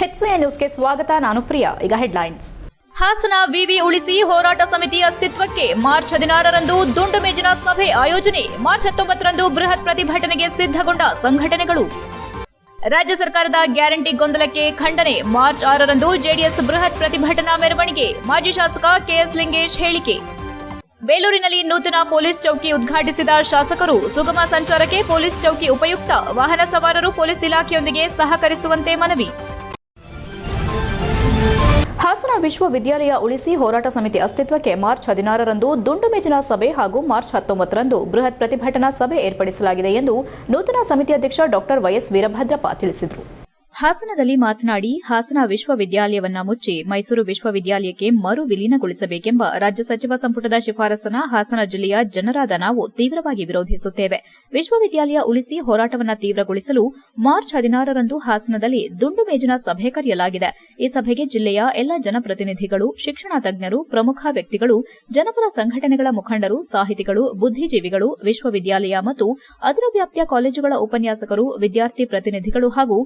HCA ನ್ಯೂಸ್ಗೆ ಸ್ವಾಗತ, ನಾನು ಪ್ರಿಯಾ. ಈಗ ಹೆಡ್ಲೈನ್ಸ್ ಹಾಸನ ವಿವಿ ಉಳಿಸಿ ಹೋರಾಟ ಸಮಿತಿ ಅಸ್ತಿತ್ವಕ್ಕೆ ಮಾರ್ಚ್ ಹದಿನಾರರಂದು ದುಂಡು ಮೇಜಿನ ಸಭೆ ಆಯೋಜನೆ. ಮಾರ್ಚ್ ಹತ್ತೊಂಬತ್ತರಂದು ಬೃಹತ್ ಪ್ರತಿಭಟನೆಗೆ ಸಿದ್ಧಗೊಂಡ ಸಂಘಟನೆಗಳು. ರಾಜ್ಯ ಸರ್ಕಾರದ ಗ್ಯಾರಂಟಿ ಗೊಂದಲಕ್ಕೆ ಖಂಡನೆ. ಮಾರ್ಚ್ ಆರರಂದು ಜೆಡಿಎಸ್ ಬೃಹತ್ ಪ್ರತಿಭಟನಾ ಮೆರವಣಿಗೆ. ಮಾಜಿ ಶಾಸಕ ಕೆಎಸ್ ಲಿಂಗೇಶ್ ಹೇಳಿಕೆ. ಬೇಲೂರಿನಲ್ಲಿ ನೂತನ ಪೊಲೀಸ್ ಚೌಕಿ ಉದ್ಘಾಟಿಸಿದ ಶಾಸಕರು ಸುಗಮ ಸಂಚಾರಕ್ಕೆ ಪೊಲೀಸ್ ಚೌಕಿ ಉಪಯುಕ್ತ ವಾಹನ ಸವಾರರು ಪೊಲೀಸ್ ಇಲಾಖೆಯೊಂದಿಗೆ ಸಹಕರಿಸುವಂತೆ ಮನವಿ. ಹಾಸನ ವಿಶ್ವವಿದ್ಯಾಲಯ ಉಳಿಸಿ ಹೋರಾಟ ಸಮಿತಿ ಅಸ್ತಿತ್ವಕ್ಕೆ ಮಾರ್ಚ್ ಹದಿನಾರರಂದು ದುಂಡು ಮೇಜಿನ ಸಭೆ ಹಾಗೂ ಮಾರ್ಚ್ ಹತ್ತೊಂಬತ್ತರಂದು ಬೃಹತ್ ಪ್ರತಿಭಟನಾ ಸಭೆ ಏರ್ಪಡಿಸಲಾಗಿದೆ ಎಂದು ನೂತನ ಸಮಿತಿ ಅಧ್ಯಕ್ಷ ಡಾಕ್ಟರ್ ವೈಎಸ್ ವೀರಭದ್ರಪ್ಪ ತಿಳಿಸಿದರು. ಹಾಸನದಲ್ಲಿ ಮಾತನಾಡಿ ಹಾಸನ ವಿಶ್ವವಿದ್ಯಾಲಯವನ್ನ ಮುಚ್ಚಿ ಮೈಸೂರು ವಿಶ್ವವಿದ್ಯಾಲಯಕ್ಕೆ ಮರು ವಿಲೀನಗೊಳಿಸಬೇಕೆಂಬ ರಾಜ್ಯ ಸಚಿವ ಸಂಪುಟದ ಶಿಫಾರಸನ್ನ ಹಾಸನ ಜಿಲ್ಲೆಯ ಜನರಾದ ನಾವು ತೀವ್ರವಾಗಿ ವಿರೋಧಿಸುತ್ತೇವೆ. ವಿಶ್ವವಿದ್ಯಾಲಯ ಉಳಿಸಿ ಹೋರಾಟವನ್ನ ತೀವ್ರಗೊಳಿಸಲು ಮಾರ್ಚ್ ಹದಿನಾರರಂದು ಹಾಸನದಲ್ಲಿ ದುಂಡು ಮೇಜಿನ ಸಭೆ ಕರೆಯಲಾಗಿದೆ. ಈ ಸಭೆಗೆ ಜಿಲ್ಲೆಯ ಎಲ್ಲ ಜನಪ್ರತಿನಿಧಿಗಳು, ಶಿಕ್ಷಣ ತಜ್ಞರು, ಪ್ರಮುಖ ವ್ಯಕ್ತಿಗಳು, ಜನಪರ ಸಂಘಟನೆಗಳ ಮುಖಂಡರು, ಸಾಹಿತಿಗಳು, ಬುದ್ಧಿಜೀವಿಗಳು, ವಿಶ್ವವಿದ್ಯಾಲಯ ಮತ್ತು ಅದರ ವ್ಯಾಪ್ತಿಯ ಕಾಲೇಜುಗಳ ಉಪನ್ಯಾಸಕರು, ವಿದ್ಯಾರ್ಥಿ ಪ್ರತಿನಿಧಿಗಳು ಹಾಗೂ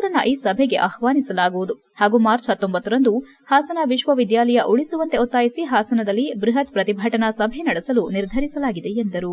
ಪೋಷಕರನ್ನ ಈ ಸಭೆಗೆ ಆಹ್ವಾನಿಸಲಾಗುವುದು. ಹಾಗೂ ಮಾರ್ಚ್ ಹತ್ತೊಂಬತ್ತರಂದು ಹಾಸನ ವಿಶ್ವವಿದ್ಯಾಲಯ ಉಳಿಸುವಂತೆ ಒತ್ತಾಯಿಸಿ ಹಾಸನದಲ್ಲಿ ಬೃಹತ್ ಪ್ರತಿಭಟನಾ ಸಭೆ ನಡೆಸಲು ನಿರ್ಧರಿಸಲಾಗಿದೆ ಎಂದರು.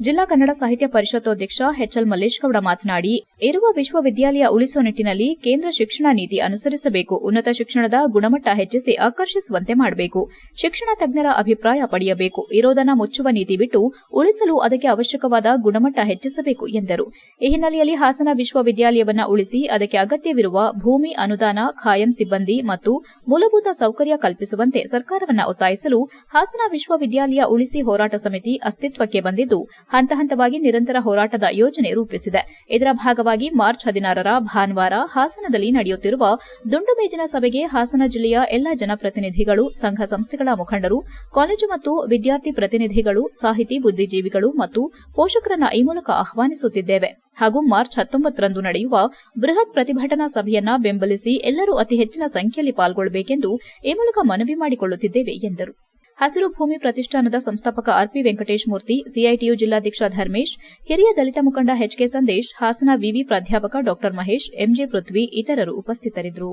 ಜಿಲ್ಲಾ ಕನ್ನಡ ಸಾಹಿತ್ಯ ಪರಿಷತ್ತು ಅಧ್ಯಕ್ಷ ಎಚ್ಎಲ್ ಮಲ್ಲೇಶ್ಗೌಡ ಮಾತನಾಡಿ, ಇರುವ ವಿಶ್ವವಿದ್ಯಾಲಯ ಉಳಿಸುವ ನಿಟ್ಟಿನಲ್ಲಿ ಕೇಂದ್ರ ಶಿಕ್ಷಣ ನೀತಿ ಅನುಸರಿಸಬೇಕು. ಉನ್ನತ ಶಿಕ್ಷಣದ ಗುಣಮಟ್ಟ ಹೆಚ್ಚಿಸಿ ಆಕರ್ಷಿಸುವಂತೆ ಮಾಡಬೇಕು. ಶಿಕ್ಷಣ ತಜ್ಞರ ಅಭಿಪ್ರಾಯ ಪಡೆಯಬೇಕು. ಇರೋದನ್ನ ಮುಚ್ಚುವ ನೀತಿ ಬಿಟ್ಟು ಉಳಿಸಲು ಅದಕ್ಕೆ ಅವಶ್ಯಕವಾದ ಗುಣಮಟ್ಟ ಹೆಚ್ಚಿಸಬೇಕು ಎಂದರು. ಈ ಹಿನ್ನೆಲೆಯಲ್ಲಿ ಹಾಸನ ವಿಶ್ವವಿದ್ಯಾಲಯವನ್ನ ಉಳಿಸಿ ಅದಕ್ಕೆ ಅಗತ್ಯವಿರುವ ಭೂಮಿ, ಅನುದಾನ, ಖಾಯಂ ಸಿಬ್ಬಂದಿ ಮತ್ತು ಮೂಲಭೂತ ಸೌಕರ್ಯ ಕಲ್ಪಿಸುವಂತೆ ಸರ್ಕಾರವನ್ನು ಒತ್ತಾಯಿಸಲು ಹಾಸನ ವಿಶ್ವವಿದ್ಯಾಲಯ ಉಳಿಸಿ ಹೋರಾಟ ಸಮಿತಿ ಅಸ್ತಿತ್ವಕ್ಕೆ ಬಂದಿದ್ದು ಹಂತ ಹಂತವಾಗಿ ನಿರಂತರ ಹೋರಾಟದ ಯೋಜನೆ ರೂಪಿಸಿದೆ. ಇದರ ಭಾಗವಾಗಿ ಮಾರ್ಚ್ ಹದಿನಾರರ ಭಾನುವಾರ ಹಾಸನದಲ್ಲಿ ನಡೆಯುತ್ತಿರುವ ದುಂಡು ಮೇಜಿನ ಸಭೆಗೆ ಹಾಸನ ಜಿಲ್ಲೆಯ ಎಲ್ಲ ಜನಪ್ರತಿನಿಧಿಗಳು, ಸಂಘ ಸಂಸ್ಥೆಗಳ ಮುಖಂಡರು, ಕಾಲೇಜು ಮತ್ತು ವಿದ್ಯಾರ್ಥಿ ಪ್ರತಿನಿಧಿಗಳು, ಸಾಹಿತಿ, ಬುದ್ಧಿಜೀವಿಗಳು ಮತ್ತು ಪೋಷಕರನ್ನ ಈ ಮೂಲಕ ಆಹ್ವಾನಿಸುತ್ತಿದ್ದೇವೆ. ಹಾಗೂ ಮಾರ್ಚ್ ಹತ್ತೊಂಬತ್ತರಂದು ನಡೆಯುವ ಬೃಹತ್ ಪ್ರತಿಭಟನಾ ಸಭೆಯನ್ನ ಬೆಂಬಲಿಸಿ ಎಲ್ಲರೂ ಅತಿ ಹೆಚ್ಚಿನ ಸಂಖ್ಯೆಯಲ್ಲಿ ಪಾಲ್ಗೊಳ್ಳಬೇಕೆಂದು ಈ ಮೂಲಕ ಮನವಿ ಮಾಡಿಕೊಳ್ಳುತ್ತಿದ್ದೇವೆ ಎಂದರು. ಹಸಿರು ಭೂಮಿ ಪ್ರತಿಷ್ಠಾನದ ಸಂಸ್ಥಾಪಕ ಆರ್ಪಿ ವೆಂಕಟೇಶ್ ಮೂರ್ತಿ, ಸಿಐಟಿಯು ಜಿಲ್ಲಾಧ್ಯಕ್ಷ ಧರ್ಮೇಶ್, ಹಿರಿಯ ದಲಿತ ಮುಖಂಡ ಎಚ್ಕೆ ಸಂದೇಶ್, ಹಾಸನ ವಿವಿ ಪ್ರಾಧ್ಯಾಪಕ ಡಾ ಮಹೇಶ್, ಎಂಜೆ ಪೃಥ್ವಿ ಇತರರು ಉಪಸ್ಥಿತರಿದ್ದರು.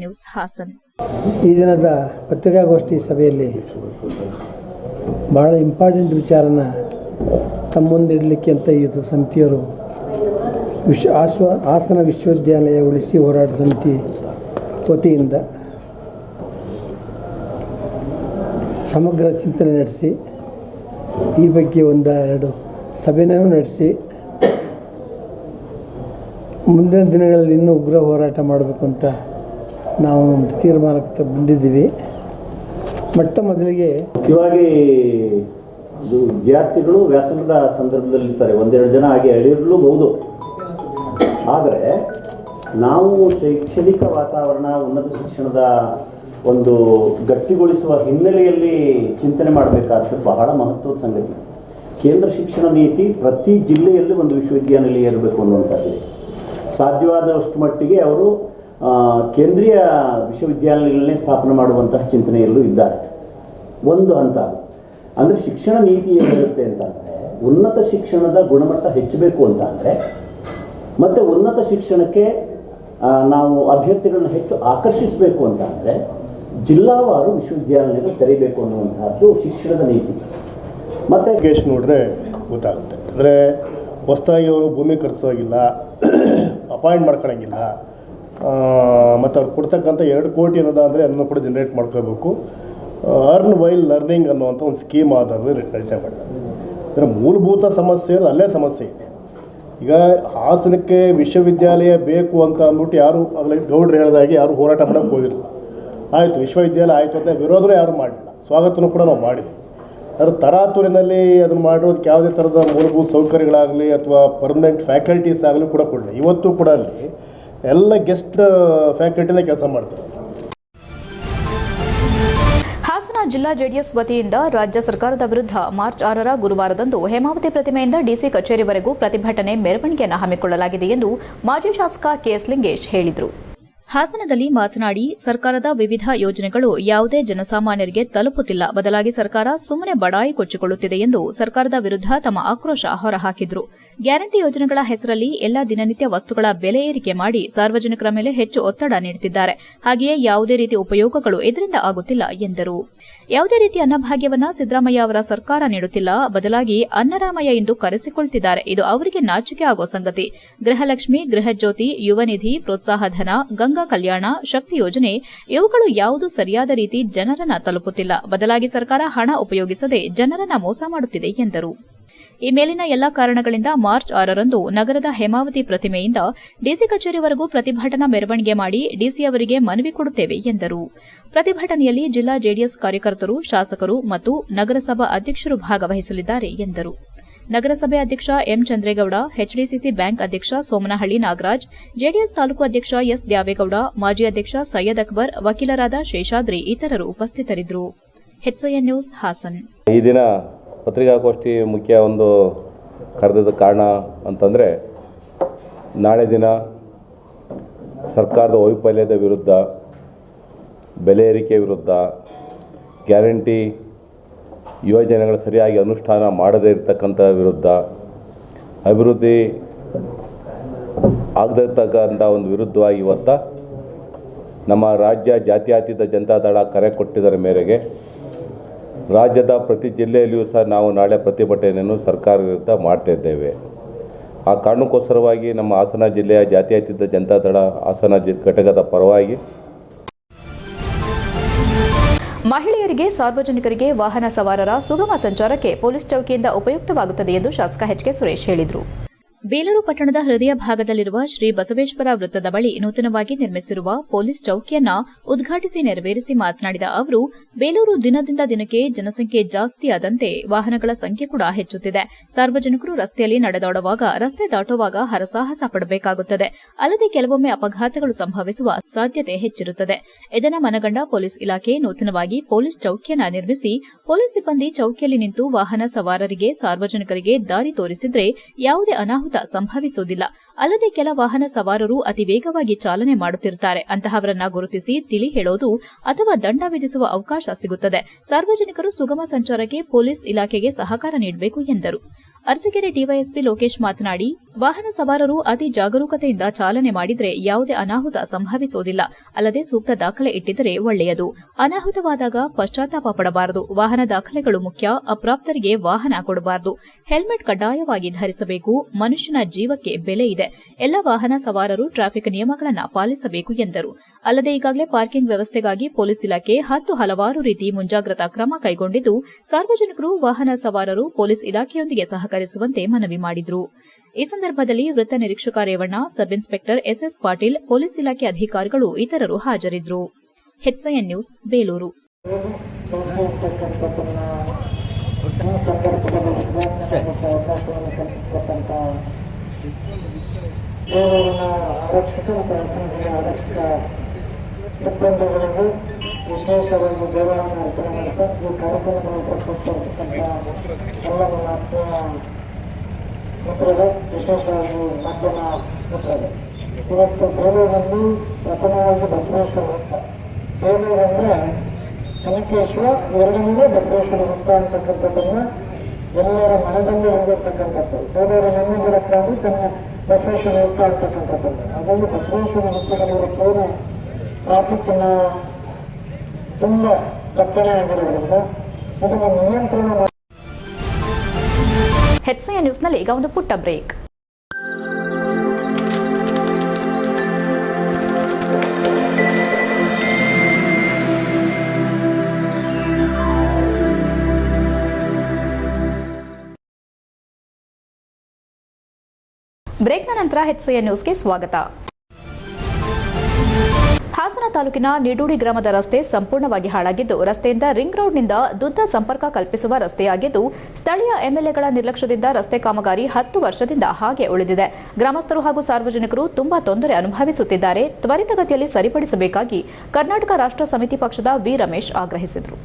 ನ್ಯೂಸ್, ಹಾಸನ್. ಈ ದಿನದ ಪತ್ರಿಕಾಗೋಷ್ಠಿ ಸಭೆಯಲ್ಲಿ ಬಹಳ ಇಂಪಾರ್ಟೆಂಟ್ ವಿಚಾರನ ತಮ್ಮ ಮುಂದಿಡಲಿಕ್ಕೆ ಅಂತ ಇದು ಸಮಿತಿಯವರು ವಿಶ್ವ ಹಾಸನ ವಿಶ್ವವಿದ್ಯಾಲಯ ಉಳಿಸಿ ಹೋರಾಟ ಸಮಿತಿ ವತಿಯಿಂದ ಸಮಗ್ರ ಚಿಂತನೆ ನಡೆಸಿ ಈ ಬಗ್ಗೆ ಒಂದೆರಡು ಸಭೆನೂ ನಡೆಸಿ ಮುಂದಿನ ದಿನಗಳಲ್ಲಿ ಇನ್ನೂ ಉಗ್ರ ಹೋರಾಟ ಮಾಡಬೇಕು ಅಂತ ನಾವು ಒಂದು ತೀರ್ಮಾನಕ್ಕೆ ಬಂದಿದ್ದೀವಿ. ಮೊಟ್ಟ ಮೊದಲಿಗೆ ಮುಖ್ಯವಾಗಿ ಇದು ವಿದ್ಯಾರ್ಥಿಗಳು ವ್ಯಾಸಂಗದ ಸಂದರ್ಭದಲ್ಲಿ ಇರ್ತಾರೆ ಒಂದೆರಡು ಜನ ಹಾಗೆ ಹೇಳಿರಲೂಬಹುದು. ಆದರೆ ನಾವು ಶೈಕ್ಷಣಿಕ ವಾತಾವರಣ ಉನ್ನತ ಶಿಕ್ಷಣದ ಒಂದು ಗಟ್ಟಿಗೊಳಿಸುವ ಹಿನ್ನೆಲೆಯಲ್ಲಿ ಚಿಂತನೆ ಮಾಡಬೇಕಾದ್ರೆ ಬಹಳ ಮಹತ್ವದ ಸಂಗತಿ. ಕೇಂದ್ರ ಶಿಕ್ಷಣ ನೀತಿ ಪ್ರತಿ ಜಿಲ್ಲೆಯಲ್ಲಿ ಒಂದು ವಿಶ್ವವಿದ್ಯಾನಿಲಯ ಇರಬೇಕು ಅನ್ನುವಂಥದ್ದು. ಸಾಧ್ಯವಾದಷ್ಟು ಮಟ್ಟಿಗೆ ಅವರು ಕೇಂದ್ರೀಯ ವಿಶ್ವವಿದ್ಯಾಲಯಗಳನ್ನೇ ಸ್ಥಾಪನೆ ಮಾಡುವಂತಹ ಚಿಂತನೆಯಲ್ಲೂ ಇದ್ದಾರೆ. ಒಂದು ಹಂತ. ಅಂದರೆ ಶಿಕ್ಷಣ ನೀತಿ ಏನಿರುತ್ತೆ ಅಂತಂದರೆ ಉನ್ನತ ಶಿಕ್ಷಣದ ಗುಣಮಟ್ಟ ಹೆಚ್ಚಬೇಕು ಅಂತ ಅಂದರೆ, ಮತ್ತು ಉನ್ನತ ಶಿಕ್ಷಣಕ್ಕೆ ನಾವು ಅಭ್ಯರ್ಥಿಗಳನ್ನ ಹೆಚ್ಚು ಆಕರ್ಷಿಸಬೇಕು ಅಂತ ಅಂದರೆ ಜಿಲ್ಲಾವಾರು ವಿಶ್ವವಿದ್ಯಾಲಯಗಳು ತೆರೀಬೇಕು ಅನ್ನುವಂತಹದ್ದು ಶಿಕ್ಷಣದ ನೀತಿ. ಮತ್ತೆ ಕೇಸ್ ನೋಡಿದ್ರೆ ಗೊತ್ತಾಗುತ್ತೆ. ಅಂದರೆ ಹೊಸದಾಗಿ ಅವರು ಭೂಮಿ ಖರ್ಚಾಗಿಲ್ಲ ಅಪಾಯಿಂಟ್ ಮಾಡ್ಕೊಳಂಗಿಲ್ಲ ಮತ್ತು ಅವ್ರು ಕೊಡ್ತಕ್ಕಂಥ ಎರಡು ಕೋಟಿ ಅನ್ನೋದು ಅಂದರೆ ಅದನ್ನು ಕೂಡ ಜನರೇಟ್ ಮಾಡ್ಕೋಬೇಕು ಅರ್ನ್ ವೈಲ್ ಲರ್ನಿಂಗ್ ಅನ್ನುವಂಥ ಒಂದು ಸ್ಕೀಮ್ ಆಧಾರದಲ್ಲಿ ರಚನೆ ಮಾಡಿದ್ದಾರೆ ಅಂದರೆ ಮೂಲಭೂತ ಸಮಸ್ಯೆ ಅದು ಅಲ್ಲೇ ಸಮಸ್ಯೆ ಇದೆ. ಈಗ ಹಾಸನಕ್ಕೆ ವಿಶ್ವವಿದ್ಯಾಲಯ ಬೇಕು ಅಂತ ಅಂದ್ಬಿಟ್ಟು ಯಾರು ಆಗಲೇ ಗೌಡ್ರು ಹೇಳಿದಾಗೆ ಯಾರು ಹೋರಾಟ ಮಾಡೋಕ್ಕೆ ಹೋಗಿರಲಿಲ್ಲ ಆಯಿತು, ವಿಶ್ವವಿದ್ಯಾಲಯ ಆಯಿತು ಅಂತ ವಿರೋಧನೂ ಯಾರು ಮಾಡಿಲ್ಲ. ಸ್ವಾಗತನೂ ಕೂಡ ನಾವು ಮಾಡಿದ್ವಿ ಅದ್ರ ತರಾತುರಿನಲ್ಲಿ ಅದನ್ನು ಮಾಡೋದಕ್ಕೆ ಯಾವುದೇ ಥರದ ಮೂಲಭೂತ ಸೌಕರ್ಯಗಳಾಗಲಿ ಅಥವಾ ಪರ್ಮನೆಂಟ್ ಫ್ಯಾಕಲ್ಟೀಸ್ ಆಗಲಿ ಕೂಡ ಕೊಡಲಿಲ್ಲ. ಇವತ್ತು ಕೂಡ ಅಲ್ಲಿ ಎಲ್ಲ ಗೆಸ್ಟ್ ಫ್ಯಾಕಲ್ಟಿನೇ ಕೆಲಸ ಮಾಡ್ತಾರೆ. ಹಾಸನ ಜಿಲ್ಲಾ ಜೆಡಿಎಸ್ ವತಿಯಿಂದ ರಾಜ್ಯ ಸರ್ಕಾರದ ವಿರುದ್ಧ ಮಾರ್ಚ್ ಆರರ ಗುರುವಾರದಂದು ಹೇಮಾವತಿ ಪ್ರತಿಮೆಯಿಂದ ಡಿಸಿ ಕಚೇರಿವರೆಗೂ ಪ್ರತಿಭಟನೆ, ಮೆರವಣಿಗೆಯನ್ನು ಹಮ್ಮಿಕೊಳ್ಳಲಾಗಿದೆ ಎಂದು ಮಾಜಿ ಶಾಸಕ ಕೆಎಸ್ ಲಿಂಗೇಶ್ ಹೇಳಿದರು. ಹಾಸನದಲ್ಲಿ ಮಾತನಾಡಿ, ಸರ್ಕಾರದ ವಿವಿಧ ಯೋಜನೆಗಳು ಯಾವುದೇ ಜನಸಾಮಾನ್ಯರಿಗೆ ತಲುಪುತ್ತಿಲ್ಲ. ಬದಲಾಗಿ ಸರ್ಕಾರ ಸುಮ್ಮನೆ ಬಡಾಯಿ ಕೊಚ್ಚಿಕೊಳ್ಳುತ್ತಿದೆ ಎಂದು ಸರ್ಕಾರದ ವಿರುದ್ಧ ತಮ್ಮ ಆಕ್ರೋಶ ಹೊರಹಾಕಿದ್ರು. ಗ್ಯಾರಂಟಿ ಯೋಜನೆಗಳ ಹೆಸರಲ್ಲಿ ಎಲ್ಲಾ ದಿನನಿತ್ಯ ವಸ್ತುಗಳ ಬೆಲೆ ಏರಿಕೆ ಮಾಡಿ ಸಾರ್ವಜನಿಕರ ಮೇಲೆ ಹೆಚ್ಚು ಒತ್ತಡ ನೀಡುತ್ತಿದ್ದಾರೆ. ಹಾಗೆಯೇ ಯಾವುದೇ ರೀತಿ ಉಪಯೋಗಗಳು ಇದರಿಂದ ಆಗುತ್ತಿಲ್ಲ, ಎಂದರು. ಯಾವುದೇ ರೀತಿ ಅನ್ನಭಾಗ್ಯವನ್ನ ಸಿದ್ದರಾಮಯ್ಯ ಅವರ ಸರ್ಕಾರ ನೀಡುತ್ತಿಲ್ಲ, ಬದಲಾಗಿ ಅನ್ನರಾಮಯ್ಯ ಎಂದು ಕರೆಸಿಕೊಳ್ತಿದ್ದಾರೆ. ಇದು ಅವರಿಗೆ ನಾಚಿಕೆ ಆಗೋ ಸಂಗತಿ. ಗೃಹಲಕ್ಷ್ಮಿ, ಗೃಹಜ್ಯೋತಿ, ಯುವನಿಧಿ ಪ್ರೋತ್ಸಾಹಧನ ಗಂಗಾ ಕಲ್ಯಾಣ, ಶಕ್ತಿ ಯೋಜನೆ, ಇವುಗಳು ಯಾವುದು ಸರಿಯಾದ ರೀತಿ ಜನರನ್ನ ತಲುಪುತ್ತಿಲ್ಲ. ಬದಲಾಗಿ ಸರ್ಕಾರ ಹಣ ಉಪಯೋಗಿಸದೆ ಜನರನ್ನ ಮೋಸ ಮಾಡುತ್ತಿದೆ, ಎಂದರು. ಈ ಮೇಲಿನ ಎಲ್ಲಾ ಕಾರಣಗಳಿಂದ ಮಾರ್ಚ್ ಆರರಂದು ನಗರದ ಹೇಮಾವತಿ ಪ್ರತಿಮೆಯಿಂದ ಡಿಸಿ ಕಚೇರಿವರೆಗೂ ಪ್ರತಿಭಟನಾ ಮೆರವಣಿಗೆ ಮಾಡಿ ಡಿಸಿ ಅವರಿಗೆ ಮನವಿ ಕೊಡುತ್ತೇವೆ ಎಂದರು. ಪ್ರತಿಭಟನೆಯಲ್ಲಿ ಜಿಲ್ಲಾ ಜೆಡಿಎಸ್ ಕಾರ್ಯಕರ್ತರು, ಶಾಸಕರು ಮತ್ತು ನಗರಸಭಾ ಅಧ್ಯಕ್ಷರು ಭಾಗವಹಿಸಲಿದ್ದಾರೆ ಎಂದರು. ನಗರಸಭೆ ಅಧ್ಯಕ್ಷ ಎಂ ಚಂದ್ರೇಗೌಡ ಎಚ್ಡಿಸಿಸಿ ಬ್ಯಾಂಕ್ ಅಧ್ಯಕ್ಷ ಸೋಮನಹಳ್ಳಿ ನಾಗರಾಜ್, ಜೆಡಿಎಸ್ ತಾಲೂಕು ಅಧ್ಯಕ್ಷ ಎಸ್ ದ್ಯಾವೇಗೌಡ, ಮಾಜಿ ಅಧ್ಯಕ್ಷ ಸೈಯದ್ ಅಕ್ಬರ್, ವಕೀಲರಾದ ಶೇಷಾದ್ರಿ ಇತರರು ಉಪಸ್ಥಿತರಿದ್ದರು. ನ್ಯೂಸ್ ಹಾಸನ್. ಈ ದಿನ ಪತ್ರಿಕಾಗೋಷ್ಠಿ ಮುಖ್ಯ ಒಂದು ಕರೆದದ ಕಾರಣ ಅಂತಂದರೆ, ನಾಳೆ ದಿನ ಸರ್ಕಾರದ ವೈಫಲ್ಯದ ವಿರುದ್ಧ, ಬೆಲೆ ಏರಿಕೆ ವಿರುದ್ಧ ಗ್ಯಾರಂಟಿ ಯೋಜನೆಗಳು ಸರಿಯಾಗಿ ಅನುಷ್ಠಾನ ಮಾಡದೇ ಇರತಕ್ಕಂಥ ವಿರುದ್ಧ, ಅಭಿವೃದ್ಧಿ ಆಗದೇ ಇರ್ತಕ್ಕಂಥ ಒಂದು ವಿರುದ್ಧವಾಗಿ ಇವತ್ತ ನಮ್ಮ ರಾಜ್ಯ ಜಾತ್ಯಾತೀತ ಜನತಾದಳ ಕರೆ ಕೊಟ್ಟಿದ್ದರ ಮೇರೆಗೆ. ರಾಜ್ಯದ ಪ್ರತಿ ಜಿಲ್ಲೆಯಲ್ಲಿಯೂ ಸಹ ನಾವು ನಾಳೆ ಪ್ರತಿಭಟನೆಯನ್ನು ಸರ್ಕಾರ ವಿರುದ್ಧ ಮಾಡ್ತಾ ಇದ್ದೇವೆ ಆ ಕಾರಣಕ್ಕೋಸ್ಕರವಾಗಿ ನಮ್ಮ ಹಾಸನ ಜಿಲ್ಲೆಯ ಜಾತ್ಯತೀತ ಜನತಾದಳ ಹಾಸನ ಜಿ, ಘಟಕದ ಪರವಾಗಿ ಮಹಿಳೆಯರಿಗೆ, ಸಾರ್ವಜನಿಕರಿಗೆ ವಾಹನ ಸವಾರರ ಸುಗಮ ಸಂಚಾರಕ್ಕೆ ಪೊಲೀಸ್ ಚೌಕಿಯಿಂದ ಉಪಯುಕ್ತವಾಗುತ್ತದೆ ಎಂದು ಶಾಸಕ ಎಚ್ ಕೆ ಸುರೇಶ್ ಹೇಳಿದರು. ಬೇಲೂರು ಪಟ್ಟಣದ ಹೃದಯ ಭಾಗದಲ್ಲಿರುವ ಶ್ರೀ ಬಸವೇಶ್ವರ ವೃತ್ತದ ಬಳಿ ನೂತನವಾಗಿ ನಿರ್ಮಿಸಿರುವ ಪೊಲೀಸ್ ಚೌಕಿಯನ್ನ ಉದ್ಘಾಟಿಸಿ ನೆರವೇರಿಸಿ ಮಾತನಾಡಿದ ಅವರು, ಬೇಲೂರು ದಿನದಿಂದ ದಿನಕ್ಕೆ ಜನಸಂಖ್ಯೆ ಜಾಸ್ತಿಯಾದಂತೆ ವಾಹನಗಳ ಸಂಖ್ಯೆ ಕೂಡ ಹೆಚ್ಚುತ್ತಿದೆ. ಸಾರ್ವಜನಿಕರು ರಸ್ತೆಯಲ್ಲಿ ನಡೆದಾಡುವಾಗ ರಸ್ತೆ ದಾಟುವಾಗ ಹರಸಾಹಸ ಪಡಬೇಕಾಗುತ್ತದೆ. ಅಲ್ಲದೆ ಕೆಲವೊಮ್ಮೆ ಅಪಘಾತಗಳು ಸಂಭವಿಸುವ ಸಾಧ್ಯತೆ ಹೆಚ್ಚಿರುತ್ತದೆ. ಇದನ್ನ ಮನಗಂಡ ಪೊಲೀಸ್ ಇಲಾಖೆ ನೂತನವಾಗಿ ಪೊಲೀಸ್ ಚೌಕಿಯನ್ನ ನಿರ್ಮಿಸಿ, ಪೊಲೀಸ್ ಸಿಬ್ಬಂದಿ ಚೌಕಿಯಲ್ಲಿ ನಿಂತು ವಾಹನ ಸವಾರರಿಗೆ, ಸಾರ್ವಜನಿಕರಿಗೆ ದಾರಿ ತೋರಿಸಿದ್ರೆ ಯಾವುದೇ ಅನಾಹುತ ಸಂಭವಿಸುವುದಿಲ್ಲ. ಅಲ್ಲದೆ ಕೆಲ ವಾಹನ ಸವಾರರು ಅತಿ ವೇಗವಾಗಿ ಚಾಲನೆ ಮಾಡುತ್ತಿರುತ್ತಾರೆ. ಅಂತಹವರನ್ನ ಗುರುತಿಸಿ ತಿಳಿ ಹೇಳೋದು ಅಥವಾ ದಂಡ ವಿಧಿಸುವ ಅವಕಾಶ ಸಿಗುತ್ತದೆ. ಸಾರ್ವಜನಿಕರು ಸುಗಮ ಸಂಚಾರಕ್ಕೆ ಪೊಲೀಸ್ ಇಲಾಖೆಗೆ ಸಹಕಾರ ನೀಡಬೇಕು ಎಂದರು. ಅರಸಕೆರೆ ಡಿವೈಎಸ್ಪಿ ಲೋಕೇಶ್ ಮಾತನಾಡಿ, ವಾಹನ ಸವಾರರು ಅತಿ ಜಾಗರೂಕತೆಯಿಂದ ಚಾಲನೆ ಮಾಡಿದರೆ ಯಾವುದೇ ಅನಾಹುತ ಸಂಭವಿಸುವುದಿಲ್ಲ ಅಲ್ಲದೆ ಸೂಕ್ತ ದಾಖಲೆ ಇಟ್ಟಿದ್ದರೆ ಒಳ್ಳೆಯದು. ಅನಾಹುತವಾದಾಗ ಪಶ್ಚಾತ್ತಾಪ ಪಡಬಾರದು. ವಾಹನ ದಾಖಲೆಗಳು ಮುಖ್ಯ. ಅಪ್ರಾಪ್ತರಿಗೆ ವಾಹನ ಕೊಡಬಾರದು. ಹೆಲ್ಮೆಟ್ ಕಡ್ಡಾಯವಾಗಿ ಧರಿಸಬೇಕು. ಮನುಷ್ಯನ ಜೀವಕ್ಕೆ ಬೆಲೆ ಇದೆ. ಎಲ್ಲ ವಾಹನ ಸವಾರರು ಟ್ರಾಫಿಕ್ ನಿಯಮಗಳನ್ನು ಪಾಲಿಸಬೇಕು ಎಂದರು. ಅಲ್ಲದೆ ಈಗಾಗಲೇ ಪಾರ್ಕಿಂಗ್ ವ್ಯವಸ್ಥೆಗಾಗಿ ಪೊಲೀಸ್ ಇಲಾಖೆ ಹತ್ತು ಹಲವಾರು ರೀತಿ ಮುಂಜಾಗ್ರತಾ ಕ್ರಮ ಕೈಗೊಂಡಿದ್ದು, ಸಾರ್ವಜನಿಕರು ವಾಹನ ಸವಾರರು ಪೊಲೀಸ್ ಇಲಾಖೆಯೊಂದಿಗೆ ಸಹಕರಿಸುವಂತೆ ಮನವಿ ಮಾಡಿದರು. ಈ ಸಂದರ್ಭದಲ್ಲಿ ವೃತ್ತ ನಿರೀಕ್ಷಕ Revanna, sub inspector S S Patil, police ಇಲಾಖೆ ಅಧಿಕಾರಿಗಳು ಇತರರು ಹಾಜರಿದ್ದರು ಹೆಚ್ಐಎನ್ ನ್ಯೂಸ್, ಬೇಲೂರು. ಸಿಬ್ಬಂದಿಗಳಿಗೆ ವಿಶೇಷವಾಗಿ ಗೌರವವನ್ನು ಅರ್ಪಣೆ ಮಾಡ್ತಾ ಈ ಕಾರ್ಯಕ್ರಮವನ್ನು ಉಪಸ್ಥಿತರಿರ್ತಕ್ಕಂಥ ಎಲ್ಲ ನನ್ನ ಆತ್ಮೀಯ ಮಿತ್ರರು, ವಿಶೇಷವಾಗಿ ಮಾಧ್ಯಮ ಮಿತ್ರರು. ಇವತ್ತು ಬೇಲೂರಲ್ಲಿ ಪ್ರಥಮವಾಗಿ ಬಸವೇಶ್ವರ ವೃತ್ತ ಬೇಲೂರು ಅಂದರೆ ಶನಿಕೇಶ್ವರ ಎರಡನೇದೇ ಬಸವೇಶ್ವರ ವೃತ್ತ ಅಂತಕ್ಕಂಥದ್ದನ್ನು ಎಲ್ಲರ ಮನದಲ್ಲಿ ಹೊಂದಿರತಕ್ಕಂಥದ್ದು. ಬೇಲೂರು ನೆಮ್ಮದಿರ ಕ್ರಾಂತಿ ತನ್ನ ಬಸವೇಶ್ವರ ವೃತ್ತ ಅಂತಕ್ಕಂಥದ್ದನ್ನು ಅದರಲ್ಲಿ ಬಸವೇಶ್ವರ ವೃತ್ತದಲ್ಲಿರುವ ಪೂರ್ಣ ಟ್ರಾಫಿಕ್ನ ತುಂಬಾ ದಟ್ಟಣೆ ಆಗಿರೋದ್ರಿಂದ ಇದನ್ನು ನಿಯಂತ್ರಣ ಹೆಚ್ಐಎನ್ ನ್ಯೂಸ್ನಲ್ಲಿ ಈಗ ಒಂದು ಪುಟ್ಟ ಬ್ರೇಕ್. ಬ್ರೇಕ್ನ ನಂತರ ಹೆಚ್ಚಿನ ನ್ಯೂಸ್ಗೆ ಸ್ವಾಗತ. ಹಾಸನ ತಾಲೂಕಿನ ನಿಡೂಡಿ ಗ್ರಾಮದ ರಸ್ತೆ ಸಂಪೂರ್ಣವಾಗಿ ಹಾಳಾಗಿದ್ದು, ರಸ್ತೆಯಿಂದ ರಿಂಗ್ ರೋಡ್ನಿಂದ ದುದ್ದ ಸಂಪರ್ಕ ಕಲ್ಪಿಸುವ ರಸ್ತೆಯಾಗಿದ್ದು, ಸ್ಥಳೀಯ ಎಂಎಲ್ಎಗಳ ನಿರ್ಲಕ್ಷ್ಯದಿಂದ ರಸ್ತೆ ಕಾಮಗಾರಿ ಹತ್ತು ವರ್ಷದಿಂದ ಹಾಗೆ ಉಳಿದಿದೆ. ಗ್ರಾಮಸ್ಥರು ಹಾಗೂ ಸಾರ್ವಜನಿಕರು ತುಂಬಾ ತೊಂದರೆ ಅನುಭವಿಸುತ್ತಿದ್ದಾರೆ. ತ್ವರಿತಗತಿಯಲ್ಲಿ ಸರಿಪಡಿಸಬೇಕಾಗಿ ಕರ್ನಾಟಕ ರಾಷ್ಟ್ರ ಸಮಿತಿ ಪಕ್ಷದ ವಿ ರಮೇಶ್ ಆಗ್ರಹಿಸಿದರು.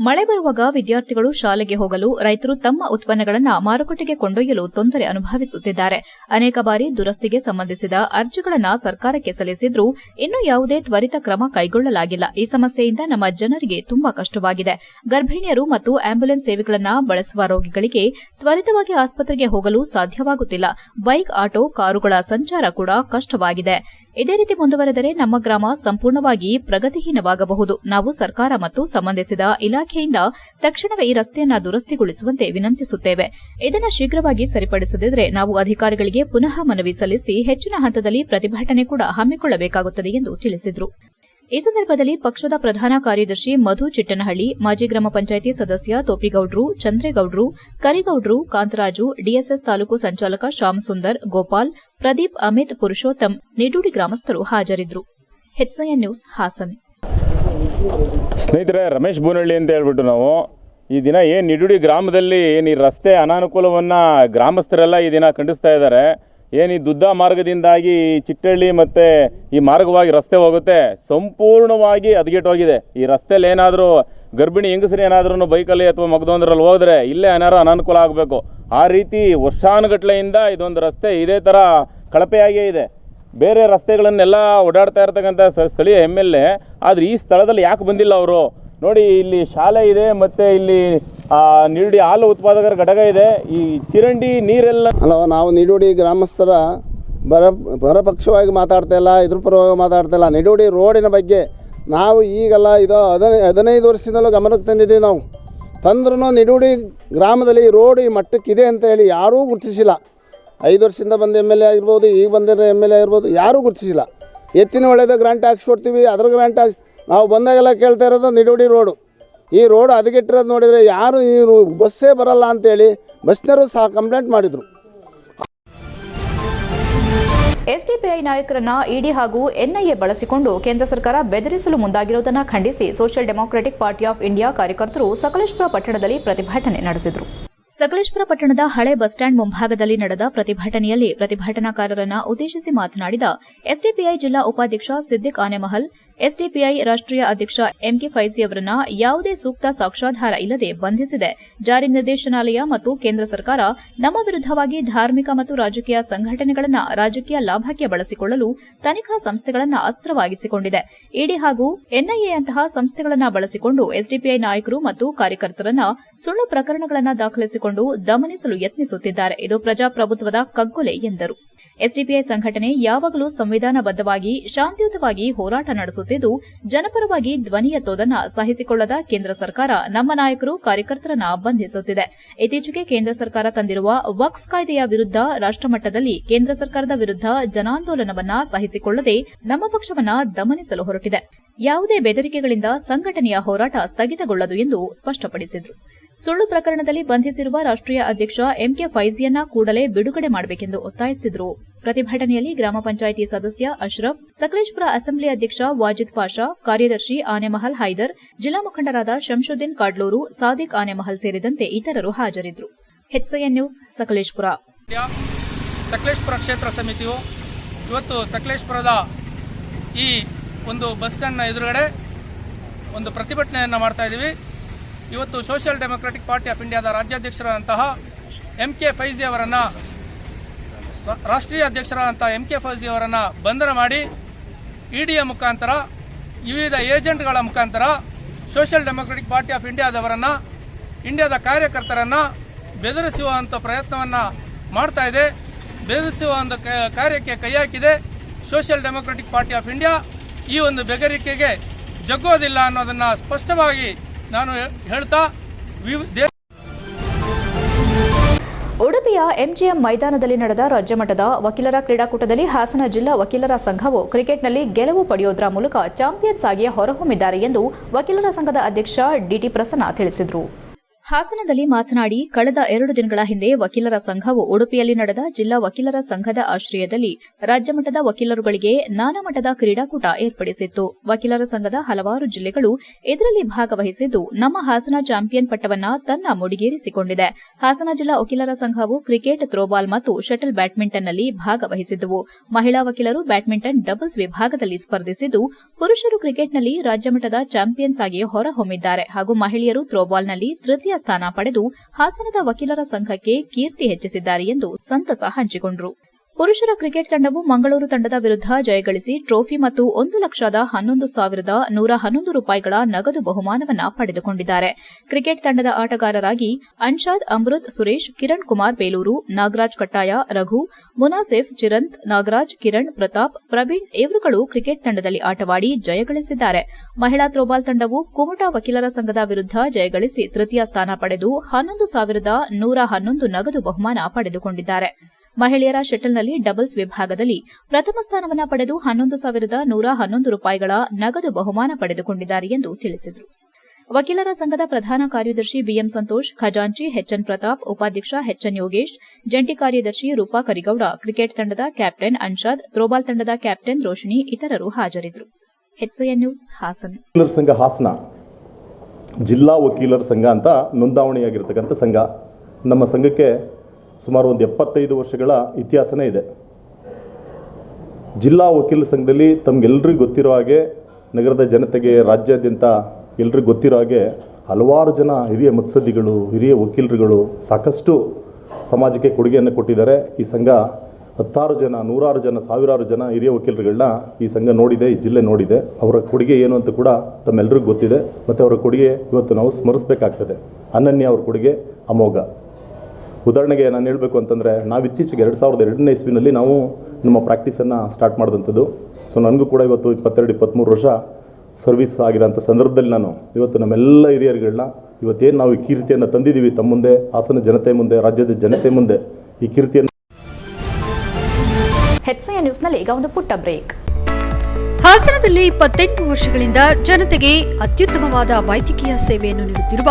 ಮಳೆ ಬರುವಾಗ ವಿದ್ಯಾರ್ಥಿಗಳು ಶಾಲೆಗೆ ಹೋಗಲು ರೈತರು ತಮ್ಮ ಉತ್ಪನ್ನಗಳನ್ನು ಮಾರುಕಟ್ಟೆಗೆ ಕೊಂಡೊಯ್ಯಲು ತೊಂದರೆ ಅನುಭವಿಸುತ್ತಿದ್ದಾರೆ. ಅನೇಕ ಬಾರಿ ದುರಸ್ತಿಗೆ ಸಂಬಂಧಿಸಿದ ಅರ್ಜಿಗಳನ್ನು ಸರ್ಕಾರಕ್ಕೆ ಸಲ್ಲಿಸಿದ್ರೂ ಇನ್ನೂ ಯಾವುದೇ ತ್ವರಿತ ಕ್ರಮ ಕೈಗೊಳ್ಳಲಾಗಿಲ್ಲ. ಈ ಸಮಸ್ಯೆಯಿಂದ ನಮ್ಮ ಜನರಿಗೆ ತುಂಬಾ ಕಷ್ಟವಾಗಿದೆ. ಗರ್ಭಿಣಿಯರು ಮತ್ತು ಆಂಬ್ಯುಲೆನ್ಸ್ ಸೇವೆಗಳನ್ನು ಬಳಸುವ ರೋಗಿಗಳಿಗೆ ತ್ವರಿತವಾಗಿ ಆಸ್ಪತ್ರೆಗೆ ಹೋಗಲು ಸಾಧ್ಯವಾಗುತ್ತಿಲ್ಲ. ಬೈಕ್, ಆಟೋ, ಕಾರುಗಳ ಸಂಚಾರ ಕೂಡ ಕಷ್ಟವಾಗಿದೆ. ಇದೇ ರೀತಿ ಮುಂದುವರೆದರೆ ನಮ್ಮ ಗ್ರಾಮ ಸಂಪೂರ್ಣವಾಗಿ ಪ್ರಗತಿಹೀನವಾಗಬಹುದು. ನಾವು ಸರ್ಕಾರ ಮತ್ತು ಸಂಬಂಧಿಸಿದ ಇಲಾಖೆಯಿಂದ ತಕ್ಷಣವೇ ಈ ರಸ್ತೆಯನ್ನ ದುರಸ್ತಿಗೊಳಿಸುವಂತೆ ವಿನಂತಿಸುತ್ತೇವೆ. ಇದನ್ನು ಶೀಘ್ರವಾಗಿ ಸರಿಪಡಿಸದಿದ್ದರೆ ನಾವು ಅಧಿಕಾರಿಗಳಿಗೆ ಪುನಃ ಮನವಿ ಸಲ್ಲಿಸಿ ಹೆಚ್ಚಿನ ಹಂತದಲ್ಲಿ ಪ್ರತಿಭಟನೆ ಕೂಡ ಹಮ್ಮಿಕೊಳ್ಳಬೇಕಾಗುತ್ತದೆ ಎಂದು ತಿಳಿಸಿದರು. ಈ ಸಂದರ್ಭದಲ್ಲಿ ಪಕ್ಷದ ಪ್ರಧಾನ ಕಾರ್ಯದರ್ಶಿ ಮಧು ಚಿಟ್ಟನಹಳ್ಳಿ, ಮಾಜಿ ಗ್ರಾಮ ಪಂಚಾಯಿತಿ ಸದಸ್ಯ ತೋಪಿಗೌಡ್ರು ಚಂದ್ರೇಗೌಡ್ರು, ಕರಿಗೌಡ್ರು, ಕಾಂತರಾಜು, ಡಿಎಸ್ಎಸ್ ತಾಲೂಕು ಸಂಚಾಲಕ ಶ್ಯಾಮ್ ಸುಂದರ್ ಗೋಪಾಲ್, ಪ್ರದೀಪ್ ಅಮಿತ್ ಪುರುಷೋತ್ತಮ್, ನಿಡೂಡಿ ಗ್ರಾಮಸ್ಥರು ಹಾಜರಿದ್ದರು. ನ್ಯೂಸ್, ಹಾಸನ್. ಸ್ನೇಹಿತರೆ, ರಮೇಶ್ ಬೂನಹಳ್ಳಿ ಅಂತ ಹೇಳ್ಬಿಟ್ಟು ನಾವು, ಈ ದಿನ ಏನು ನಿಡುಡಿ ಗ್ರಾಮದಲ್ಲಿ ಏನು ಈ ರಸ್ತೆ ಅನಾನುಕೂಲವನ್ನು ಗ್ರಾಮಸ್ಥರೆಲ್ಲ ಈ ದಿನ ಖಂಡಿಸ್ತಾ ಇದ್ದಾರೆ. ಏನು ಈ ದುದ್ದ ಮಾರ್ಗದಿಂದಾಗಿ ಚಿಟ್ಟಳ್ಳಿ ಮತ್ತು ಈ ಮಾರ್ಗವಾಗಿ ರಸ್ತೆ ಹೋಗುತ್ತೆ, ಸಂಪೂರ್ಣವಾಗಿ ಹದಗೆಟ್ಟೋಗಿದೆ ಈ ರಸ್ತೆಯಲ್ಲಿ ಏನಾದರೂ ಗರ್ಭಿಣಿ ಹೆಂಗಸರು ಏನಾದ್ರೂ ಬೈಕಲ್ಲಿ ಅಥವಾ ಮಗದೊಂದರಲ್ಲಿ ಹೋದರೆ ಇಲ್ಲೇ ಏನಾರು ಅನಾನುಕೂಲ ಆಗಬೇಕು. ಆ ರೀತಿ ವರ್ಷಾನುಗಟ್ಲೆಯಿಂದ ಇದೊಂದು ರಸ್ತೆ ಇದೇ ಥರ ಕಳಪೆಯಾಗೇ ಇದೆ. ಬೇರೆ ರಸ್ತೆಗಳನ್ನೆಲ್ಲ ಓಡಾಡ್ತಾ ಇರ್ತಕ್ಕಂಥ ಸ್ಥಳೀಯ ಎಂ ಎಲ್ ಎ ಆದರೆ ಈ ಸ್ಥಳದಲ್ಲಿ ಯಾಕೆ ಬಂದಿಲ್ಲ ಅವರು? ನೋಡಿ, ಇಲ್ಲಿ ಶಾಲೆ ಇದೆ ಮತ್ತು ಇಲ್ಲಿ ನಿರುಡಿ ಹಾಲು ಉತ್ಪಾದಕರ ಘಟಕ ಇದೆ. ಈ ಚಿರಂಡಿ ನೀರೆಲ್ಲ ಅಲ್ಲ, ನಾವು ನೀಡೋಡಿ ಗ್ರಾಮಸ್ಥರ ಬರ ಬರಪಕ್ಷವಾಗಿ ಮಾತಾಡ್ತಾ ಇಲ್ಲ, ಇದ್ರ ಪರವಾಗಿ ಮಾತಾಡ್ತಾ ಇಲ್ಲ. ನೆಡೋಡಿ ರೋಡಿನ ಬಗ್ಗೆ ನಾವು ಈಗಲ್ಲ ಇದು ಹದಿನೈ, ಹದಿನೈದು ವರ್ಷದಿಂದಲೂ ಗಮನಕ್ಕೆ ತಂದಿದ್ದೀವಿ ನಾವು. ತಂದ್ರೂ ನಿಡುಡಿ ಗ್ರಾಮದಲ್ಲಿ ರೋಡ್ ಈ ಮಟ್ಟಕ್ಕಿದೆ ಅಂತ ಹೇಳಿ ಯಾರೂ ಗುರುತಿಸಿಲ್ಲ. ಐದು ವರ್ಷದಿಂದ ಬಂದ ಎಂ ಎಲ್ ಎ ಆಗಿರ್ಬೋದು, ಈಗ ಬಂದಿರೋ ಎಂ ಎಲ್ ಎ ಆಗಿರ್ಬೋದು, ಯಾರೂ ಗುರುತಿಸಿಲ್ಲ. ಎತ್ತಿನ ಒಳ್ಳೆಯದು ಗ್ರಾಂಟ್ ಹಾಕ್ಸ್ಕೊಡ್ತೀವಿ, ಅದ್ರ ಗ್ರಾಂಟ್ ಹಾಕ್ಸ್ ನಾವು ಬಂದಾಗೆಲ್ಲ ಕೇಳ್ತಾ ಇರೋದು ನಿಡುಡಿ ರೋಡು. ಈ ರೋಡ್ ಹದಗೆಟ್ಟಿರೋದು ನೋಡಿದರೆ ಯಾರು ಈ ರು- ಬಸ್ಸೇ ಬರಲ್ಲ ಅಂತೇಳಿ ಬಸ್ನವರು ಸಹ ಕಂಪ್ಲೇಂಟ್ ಮಾಡಿದರು. ಎಸ್ಡಿಪಿಐ ನಾಯಕರನ್ನ ಇಡಿ ಹಾಗೂ ಎನ್ಐಎ ಬಳಸಿಕೊಂಡು ಕೇಂದ್ರ ಸರ್ಕಾರ ಬೆದರಿಸಲು ಮುಂದಾಗಿರುವುದನ್ನು ಖಂಡಿಸಿ social democratic party of India ಕಾರ್ಯಕರ್ತರು ಸಕಲೇಶ್ಪುರ ಪಟ್ಟಣದಲ್ಲಿ ಪ್ರತಿಭಟನೆ ನಡೆಸಿದರು. ಸಕಲೇಶ್ಪುರ ಪಟ್ಟಣದ ಹಳೆ ಬಸ್ ಸ್ಟ್ಯಾಂಡ್ ಮುಂಭಾಗದಲ್ಲಿ ನಡೆದ ಪ್ರತಿಭಟನೆಯಲ್ಲಿ ಪ್ರತಿಭಟನಾಕಾರರನ್ನ ಉದ್ದೇಶಿಸಿ ಮಾತನಾಡಿದ ಎಸ್ಡಿಪಿಐ ಜಿಲ್ಲಾ ಉಪಾಧ್ಯಕ್ಷ ಸಿದ್ದಿಕ್ ಆನೆಮಹಲ್ ಎಸ್ಡಿಪಿಐ ರಾಷ್ಟ್ರೀಯ ಅಧ್ಯಕ್ಷ ಎಂಕೆ ಫೈಸಿ ಅವರನ್ನ ಯಾವುದೇ ಸೂಕ್ತ ಸಾಕ್ಷ್ಯಾಧಾರ ಇಲ್ಲದೆ ಬಂಧಿಸಿದೆ. ಜಾರಿ ನಿರ್ದೇಶನಾಲಯ ಮತ್ತು ಕೇಂದ್ರ ಸರ್ಕಾರ ನಮ್ಮ ವಿರುದ್ಧವಾಗಿ ಧಾರ್ಮಿಕ ಮತ್ತು ರಾಜಕೀಯ ಸಂಘಟನೆಗಳನ್ನು ರಾಜಕೀಯ ಲಾಭಕ್ಕೆ ಬಳಸಿಕೊಳ್ಳಲು ತನಿಖಾ ಸಂಸ್ಥೆಗಳನ್ನು ಅಸ್ತ್ರವಾಗಿಸಿಕೊಂಡಿದೆ. ಇಡಿ ಹಾಗೂ ಎನ್ಐಎಯಂತಹ ಸಂಸ್ಥೆಗಳನ್ನು ಬಳಸಿಕೊಂಡು ಎಸ್ಡಿಪಿಐ ನಾಯಕರು ಮತ್ತು ಕಾರ್ಯಕರ್ತರನ್ನ ಸುಳ್ಳು ಪ್ರಕರಣಗಳನ್ನು ದಾಖಲಿಸಿಕೊಂಡು ದಮನಿಸಲು ಯತ್ನಿಸುತ್ತಿದ್ದಾರೆ. ಇದು ಪ್ರಜಾಪ್ರಭುತ್ವದ ಕಗ್ಗೊಲೆ ಎಂದರು. ಎಸ್ಡಿಪಿಐ ಸಂಘಟನೆ ಯಾವಾಗಲೂ ಸಂವಿಧಾನಬದ್ಧವಾಗಿ, ಶಾಂತಿಯುತವಾಗಿ ಹೋರಾಟ ನಡೆಸುತ್ತಿದ್ದು, ಜನಪರವಾಗಿ ಧ್ವನಿ ಎತ್ತೋದನ್ನ ಸಹಿಸಿಕೊಳ್ಳದ ಕೇಂದ್ರ ಸರ್ಕಾರ ನಮ್ಮ ನಾಯಕರು, ಕಾರ್ಯಕರ್ತರನ್ನ ಬಂಧಿಸುತ್ತಿದೆ. ಇತ್ತೀಚೆಗೆ ಕೇಂದ್ರ ಸರ್ಕಾರ ತಂದಿರುವ ವಕ್ಫ್ ಕಾಯ್ದೆಯ ವಿರುದ್ಧ ರಾಷ್ಟಮಟ್ಟದಲ್ಲಿ ಕೇಂದ್ರ ಸರ್ಕಾರದ ವಿರುದ್ಧ ಜನಾಂದೋಲನವನ್ನ ಸಹಿಸಿಕೊಳ್ಳದೆ ನಮ್ಮ ಪಕ್ಷವನ್ನ ದಮನಿಸಲು ಹೊರಟಿದೆ. ಯಾವುದೇ ಬೆದರಿಕೆಗಳಿಂದ ಸಂಘಟನೆಯ ಹೋರಾಟ ಸ್ಥಗಿತಗೊಳ್ಳದು ಎಂದು ಸ್ಪಷ್ಟಪಡಿಸಿದರು. ಸುಳ್ಳು ಪ್ರಕರಣದಲ್ಲಿ ಬಂಧಿಸಿರುವ ರಾಷ್ಟ್ರೀಯ ಅಧ್ಯಕ್ಷ ಎಂಕೆ ಫೈಜಿಯನ್ನ ಕೂಡಲೇ ಬಿಡುಗಡೆ ಮಾಡಬೇಕೆಂದು ಒತ್ತಾಯಿಸಿದರು. ಪ್ರತಿಭಟನೆಯಲ್ಲಿ ಗ್ರಾಮ ಪಂಚಾಯಿತಿ ಸದಸ್ಯ ಅಶ್ರಫ್, ಸಕಲೇಶ್ಪುರ ಅಸೆಂಬ್ಲಿ ಅಧ್ಯಕ್ಷ ವಾಜಿದ್ ಪಾಷಾ, ಕಾರ್ಯದರ್ಶಿ ಆನೆಮಹಲ್ ಹೈದರ್, ಜಿಲ್ಲಾ ಮುಖಂಡರಾದ ಶಂಶುದ್ದೀನ್ ಕಾಡ್ಲೂರು, ಸಾದಿಕ್ ಆನೆಮಹಲ್ ಸೇರಿದಂತೆ ಇತರರು ಹಾಜರಿದ್ದರು ನ್ಯೂಸ್, ಸಕಲೇಶ್ಪುರ. ಸಕಲೇಶ್ಪುರ ಕ್ಷೇತ್ರ ಸಮಿತಿಯು ಇವತ್ತು ಸಕಲೇಶ್ಪುರದ ಈ ಒಂದು ಬಸ್ ಸ್ಟ್ಯಾಂಡ್ನ ಎದುರುಗಡೆ ಒಂದು ಪ್ರತಿಭಟನೆಯನ್ನು ಮಾಡ್ತಾ ಇದ್ದೀವಿ ಇವತ್ತು ಸೋಷಿಯಲ್ ಡೆಮೊಕ್ರೆಟಿಕ್ ಪಾರ್ಟಿ ಆಫ್ ಇಂಡಿಯಾದ ರಾಜ್ಯಾಧ್ಯಕ್ಷರಾದಂತಹ ಎಂ ಕೆ ಫೈಜಿ ಅವರನ್ನು ರಾಷ್ಟ್ರೀಯ ಅಧ್ಯಕ್ಷರಾದಂಥ ಎಂ ಕೆ ಫೈಜಿ ಅವರನ್ನು ಬಂಧನ ಮಾಡಿ ಇ ಡಿಯ ಮುಖಾಂತರ, ವಿವಿಧ ಏಜೆಂಟ್ಗಳ ಮುಖಾಂತರ ಸೋಷಿಯಲ್ ಡೆಮೊಕ್ರೆಟಿಕ್ ಪಾರ್ಟಿ ಆಫ್ ಇಂಡಿಯಾದವರನ್ನು, ಇಂಡಿಯಾದ ಕಾರ್ಯಕರ್ತರನ್ನು ಬೆದರಿಸುವಂಥ ಪ್ರಯತ್ನವನ್ನು ಮಾಡ್ತಾ ಇದೆ. ಬೆದರಿಸುವ ಒಂದು ಕಾರ್ಯಕ್ಕೆ ಕೈ ಹಾಕಿದೆ social democratic party of India. ಈ ಒಂದು ಬೆದರಿಕೆಗೆ ಜಗ್ಗೋದಿಲ್ಲ ಅನ್ನೋದನ್ನು ಸ್ಪಷ್ಟವಾಗಿ ನಾನು ಹೇಳ್ತಾ ಉಡುಪಿಯ ಎಂಜಿಎಂ ಮೈದಾನದಲ್ಲಿ ನಡೆದ ರಾಜ್ಯಮಟ್ಟದ ವಕೀಲರ ಕ್ರೀಡಾಕೂಟದಲ್ಲಿ ಹಾಸನ ಜಿಲ್ಲಾ ವಕೀಲರ ಸಂಘವು ಕ್ರಿಕೆಟ್ನಲ್ಲಿ ಗೆಲುವು ಪಡೆಯುವುದರ ಮೂಲಕ ಚಾಂಪಿಯನ್ಸ್ ಆಗಿ ಹೊರಹೊಮ್ಮಿದ್ದಾರೆ ಎಂದು ವಕೀಲರ ಸಂಘದ ಅಧ್ಯಕ್ಷ ಡಿಟಿ ಪ್ರಸನ್ನ ತಿಳಿಸಿದರು. ಹಾಸನದಲ್ಲಿ ಮಾತನಾಡಿ, ಕಳೆದ ಎರಡು ದಿನಗಳ ಹಿಂದೆ ವಕೀಲರ ಸಂಘವು ಉಡುಪಿಯಲ್ಲಿ ನಡೆದ ಜಿಲ್ಲಾ ವಕೀಲರ ಸಂಘದ ಆಶ್ರಯದಲ್ಲಿ ರಾಜ್ಯಮಟ್ಟದ ವಕೀಲರುಗಳಿಗೆ ನಾನಾ ಮಟ್ಟದ ಕ್ರೀಡಾಕೂಟ ಏರ್ಪಡಿಸಿತ್ತು. ವಕೀಲರ ಸಂಘದ ಹಲವಾರು ಜಿಲ್ಲೆಗಳು ಇದರಲ್ಲಿ ಭಾಗವಹಿಸಿದ್ದು, ನಮ್ಮ ಹಾಸನ ಚಾಂಪಿಯನ್ ಪಟ್ಟವನ್ನ ತನ್ನ ಮುಡಿಗೇರಿಸಿಕೊಂಡಿದೆ. ಹಾಸನ ಜಿಲ್ಲಾ ವಕೀಲರ ಸಂಘವು ಕ್ರಿಕೆಟ್ ಥ್ರೋಬಾಲ್ ಮತ್ತು ಶಟಲ್ ಬ್ಯಾಡ್ಮಿಂಟನ್ನಲ್ಲಿ ಭಾಗವಹಿಸಿದ್ದವು ಮಹಿಳಾ ವಕೀಲರು ಬ್ಯಾಡ್ಮಿಂಟನ್ ಡಬಲ್ಸ್ ವಿಭಾಗದಲ್ಲಿ ಸ್ಪರ್ಧಿಸಿದ್ದು, ಪುರುಷರು ಕ್ರಿಕೆಟ್ನಲ್ಲಿ ರಾಜ್ಯಮಟ್ಟದ ಚಾಂಪಿಯನ್ಸ್ ಆಗಿ ಹೊರಹೊಮ್ಮಿದ್ದಾರೆ ಹಾಗೂ ಮಹಿಳೆಯರು ಥ್ರೋಬಾಲ್ನಲ್ಲಿ ತೃತೀಯ ಸ್ಥಾನ ಪಡೆದು ಹಾಸನದ ವಕೀಲರ ಸಂಘಕ್ಕೆ ಕೀರ್ತಿ ಹೆಚ್ಚಿಸಿದ್ದಾರೆ ಎಂದು ಸಂತಸ ಹಂಚಿಕೊಂಡರು. ಪುರುಷರ ಕ್ರಿಕೆಟ್ ತಂಡವು ಮಂಗಳೂರು ತಂಡದ ವಿರುದ್ಧ ಜಯಗಳಿಸಿ ಟ್ರೋಫಿ ಮತ್ತು ಒಂದು ಲಕ್ಷದ ಹನ್ನೊಂದು ಸಾವಿರದ ನೂರ ಹನ್ನೊಂದು ರೂಪಾಯಿಗಳ ನಗದು ಬಹುಮಾನವನ್ನು ಪಡೆದುಕೊಂಡಿದ್ದಾರೆ. ಕ್ರಿಕೆಟ್ ತಂಡದ ಆಟಗಾರರಾಗಿ ಅನ್ಷಾದ್, ಅಮೃತ್, ಸುರೇಶ್, ಕಿರಣ್ ಕುಮಾರ್ ಬೇಲೂರು, ನಾಗರಾಜ್ ಕಟ್ಟಾಯ, ರಘು, ಮುನಾಸಿಫ್, ಚಿರಂತ್, ನಾಗರಾಜ್, ಕಿರಣ್, ಪ್ರತಾಪ್, ಪ್ರವೀಣ್ ಇವರುಗಳು ಕ್ರಿಕೆಟ್ ತಂಡದಲ್ಲಿ ಆಟವಾಡಿ ಜಯಗಳಿಸಿದ್ದಾರೆ ಮಹಿಳಾ ಥ್ರೋಬಾಲ್ ತಂಡವು ಕುಮಟಾ ವಕೀಲರ ಸಂಘದ ವಿರುದ್ಧ ಜಯಗಳಿಸಿ ತೃತೀಯ ಸ್ಥಾನ ಪಡೆದು ಹನ್ನೊಂದು ಸಾವಿರದ ನೂರ ಹನ್ನೊಂದು ನಗದು ಬಹುಮಾನ ಪಡೆದುಕೊಂಡಿದ್ದಾರೆ. ಮಹಿಳೆಯರ ಶಟಲ್ನಲ್ಲಿ ಡಬಲ್ಸ್ ವಿಭಾಗದಲ್ಲಿ ಪ್ರಥಮ ಸ್ಥಾನವನ್ನು ಪಡೆದು ಹನ್ನೊಂದು ಸಾವಿರದ ನೂರ ಹನ್ನೊಂದು ರೂಪಾಯಿಗಳ ನಗದು ಬಹುಮಾನ ಪಡೆದುಕೊಂಡಿದ್ದಾರೆ ಎಂದು ತಿಳಿಸಿದರು. ವಕೀಲರ ಸಂಘದ ಪ್ರಧಾನ ಕಾರ್ಯದರ್ಶಿ ಬಿಎಂ ಸಂತೋಷ್, ಖಜಾಂಚಿ ಹೆಚ್ಎನ್ ಪ್ರತಾಪ್, ಉಪಾಧ್ಯಕ್ಷ ಹೆಚ್ಎನ್ ಯೋಗೇಶ್, ಜಂಟಿ ಕಾರ್ಯದರ್ಶಿ ರೂಪಾ ಕರಿಗೌಡ, ಕ್ರಿಕೆಟ್ ತಂಡದ ಕ್ಯಾಪ್ಟನ್ ಅನ್ಷಾದ್ ಥ್ರೋಬಾಲ್ ತಂಡದ ಕ್ಯಾಪ್ಟನ್ ರೋಶಿನಿ ಇತರರು ಹಾಜರಿದ್ದರು. ನ್ಯೂಸ್, ಹಾಸನ. ಸಂಘ ಹಾಸನ, ಜಿಲ್ಲಾ ವಕೀಲರ ಸಂಘ ಅಂತ ನೋಂದಾವಣಿಯಾಗಿರ್ತಕ್ಕಂಥ ಸಂಘ. ನಮ್ಮ ಸಂಘಕ್ಕೆ ಸುಮಾರು ಒಂದು ಎಪ್ಪತ್ತೈದು ವರ್ಷಗಳ ಇತಿಹಾಸನೇ ಇದೆ. ಜಿಲ್ಲಾ ವಕೀಲರ ಸಂಘದಲ್ಲಿ ತಮಗೆಲ್ಲರಿಗೂ ಗೊತ್ತಿರೋ ಹಾಗೆ ನಗರದ ಜನತೆಗೆ, ರಾಜ್ಯಾದ್ಯಂತ ಎಲ್ರಿಗೂ ಗೊತ್ತಿರೋ ಹಾಗೆ ಹಲವಾರು ಜನ ಹಿರಿಯ ಮತ್ಸದ್ದಿಗಳು ಹಿರಿಯ ವಕೀಲರುಗಳು ಸಾಕಷ್ಟು ಸಮಾಜಕ್ಕೆ ಕೊಡುಗೆಯನ್ನು ಕೊಟ್ಟಿದ್ದಾರೆ. ಈ ಸಂಘ ಹತ್ತಾರು ಜನ, ನೂರಾರು ಜನ, ಸಾವಿರಾರು ಜನ ಹಿರಿಯ ವಕೀಲರುಗಳನ್ನ ಈ ಸಂಘ ನೋಡಿದೆ, ಈ ಜಿಲ್ಲೆ ನೋಡಿದೆ. ಅವರ ಕೊಡುಗೆ ಏನು ಅಂತ ಕೂಡ ತಮ್ಮೆಲ್ಲರಿಗೂ ಗೊತ್ತಿದೆ. ಮತ್ತು ಅವರ ಕೊಡುಗೆ ಇವತ್ತು ನಾವು ಸ್ಮರಿಸಬೇಕಾಗ್ತದೆ. ಅನನ್ಯ ಅವ್ರ ಕೊಡುಗೆ ಅಮೋಘ. ಉದಾಹರಣೆಗೆ ನಾನು ಹೇಳಬೇಕು ಅಂತಂದರೆ ನಾವು ಇತ್ತೀಚೆಗೆ ಎರಡು ಸಾವಿರದ ಎರಡನೇ ಇಸ್ವಿನಲ್ಲಿ ನಾವು ನಮ್ಮ ಪ್ರಾಕ್ಟೀಸನ್ನು ಸ್ಟಾರ್ಟ್ ಮಾಡಿದಂಥದ್ದು. ಸೊ ನನಗೂ ಕೂಡ ಇವತ್ತು ಇಪ್ಪತ್ತೆರಡು ಇಪ್ಪತ್ತ್ಮೂರು ವರ್ಷ ಸರ್ವಿಸ್ ಆಗಿರೋಂಥ ಸಂದರ್ಭದಲ್ಲಿ ನಾನು ಇವತ್ತು ನಮ್ಮೆಲ್ಲ ಹಿರಿಯರುಗಳನ್ನ ಇವತ್ತೇನು ನಾವು ಈ ಕೀರ್ತಿಯನ್ನು ತಂದಿದ್ದೀವಿ ತಮ್ಮ ಮುಂದೆ ಹಾಸನ ಜನತೆ ಮುಂದೆ ರಾಜ್ಯದ ಜನತೆ ಮುಂದೆ ಈ ಕೀರ್ತಿಯನ್ನು ಎಚ್ಸಿಎನ್ ನ್ಯೂಸ್ನಲ್ಲಿ ಈಗ ಒಂದು ಪುಟ್ಟ ಬ್ರೇಕ್. ಹಾಸನದಲ್ಲಿ ಇಪ್ಪತ್ತೆಂಟು ವರ್ಷಗಳಿಂದ ಜನತೆಗೆ ಅತ್ಯುತ್ತಮವಾದ ವೈದ್ಯಕೀಯ ಸೇವೆಯನ್ನು ನೀಡುತ್ತಿರುವ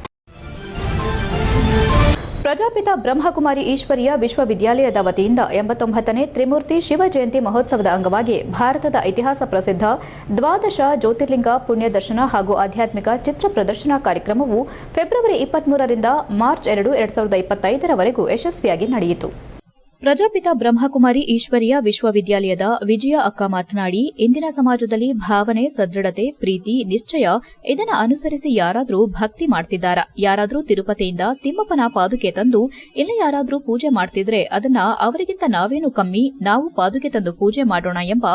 ಪ್ರಜಾಪಿತ ಬ್ರಹ್ಮಕುಮಾರಿ ಈಶ್ವರಿಯ ವಿಶ್ವವಿದ್ಯಾಲಯದ ವತಿಯಿಂದ ಎಂಬತ್ತೊಂಬತ್ತನೇ ತ್ರಿಮೂರ್ತಿ ಶಿವ ಜಯಂತಿ ಮಹೋತ್ಸವದ ಅಂಗವಾಗಿ ಭಾರತದ ಇತಿಹಾಸ ಪ್ರಸಿದ್ಧ ದ್ವಾದಶ ಜ್ಯೋತಿರ್ಲಿಂಗ ಪುಣ್ಯದರ್ಶನ ಹಾಗೂ ಆಧ್ಯಾತ್ಮಿಕ ಚಿತ್ರ ಪ್ರದರ್ಶನ ಕಾರ್ಯಕ್ರಮವು ಫೆಬ್ರವರಿ ಇಪ್ಪತ್ಮೂರರಿಂದ ಮಾರ್ಚ್ ಎರಡು ಎರಡು ಸಾವಿರದ ಇಪ್ಪತ್ತೈದರವರೆಗೂ ಯಶಸ್ವಿಯಾಗಿ ನಡೆಯಿತು. ಪ್ರಜಾಪಿತ ಬ್ರಹ್ಮಕುಮಾರಿ ಈಶ್ವರಿಯ ವಿಶ್ವವಿದ್ಯಾಲಯದ ವಿಜಯ ಅಕ್ಕ ಮಾತನಾಡಿ, ಇಂದಿನ ಸಮಾಜದಲ್ಲಿ ಭಾವನೆ, ಸದೃಢತೆ, ಪ್ರೀತಿ, ನಿಶ್ಚಯ ಇದನ್ನು ಅನುಸರಿಸಿ ಯಾರಾದರೂ ಭಕ್ತಿ ಮಾಡ್ತಿದ್ದಾರಾ. ಯಾರಾದರೂ ತಿರುಪತಿಯಿಂದ ತಿಮ್ಮಪ್ಪನ ಪಾದುಕೆ ತಂದು, ಇಲ್ಲ ಯಾರಾದರೂ ಪೂಜೆ ಮಾಡ್ತಿದ್ರೆ ಅದನ್ನ ಅವರಿಗಿಂತ ನಾವೇನು ಕಮ್ಮಿ, ನಾವು ಪಾದುಕೆ ತಂದು ಪೂಜೆ ಮಾಡೋಣ ಎಂಬ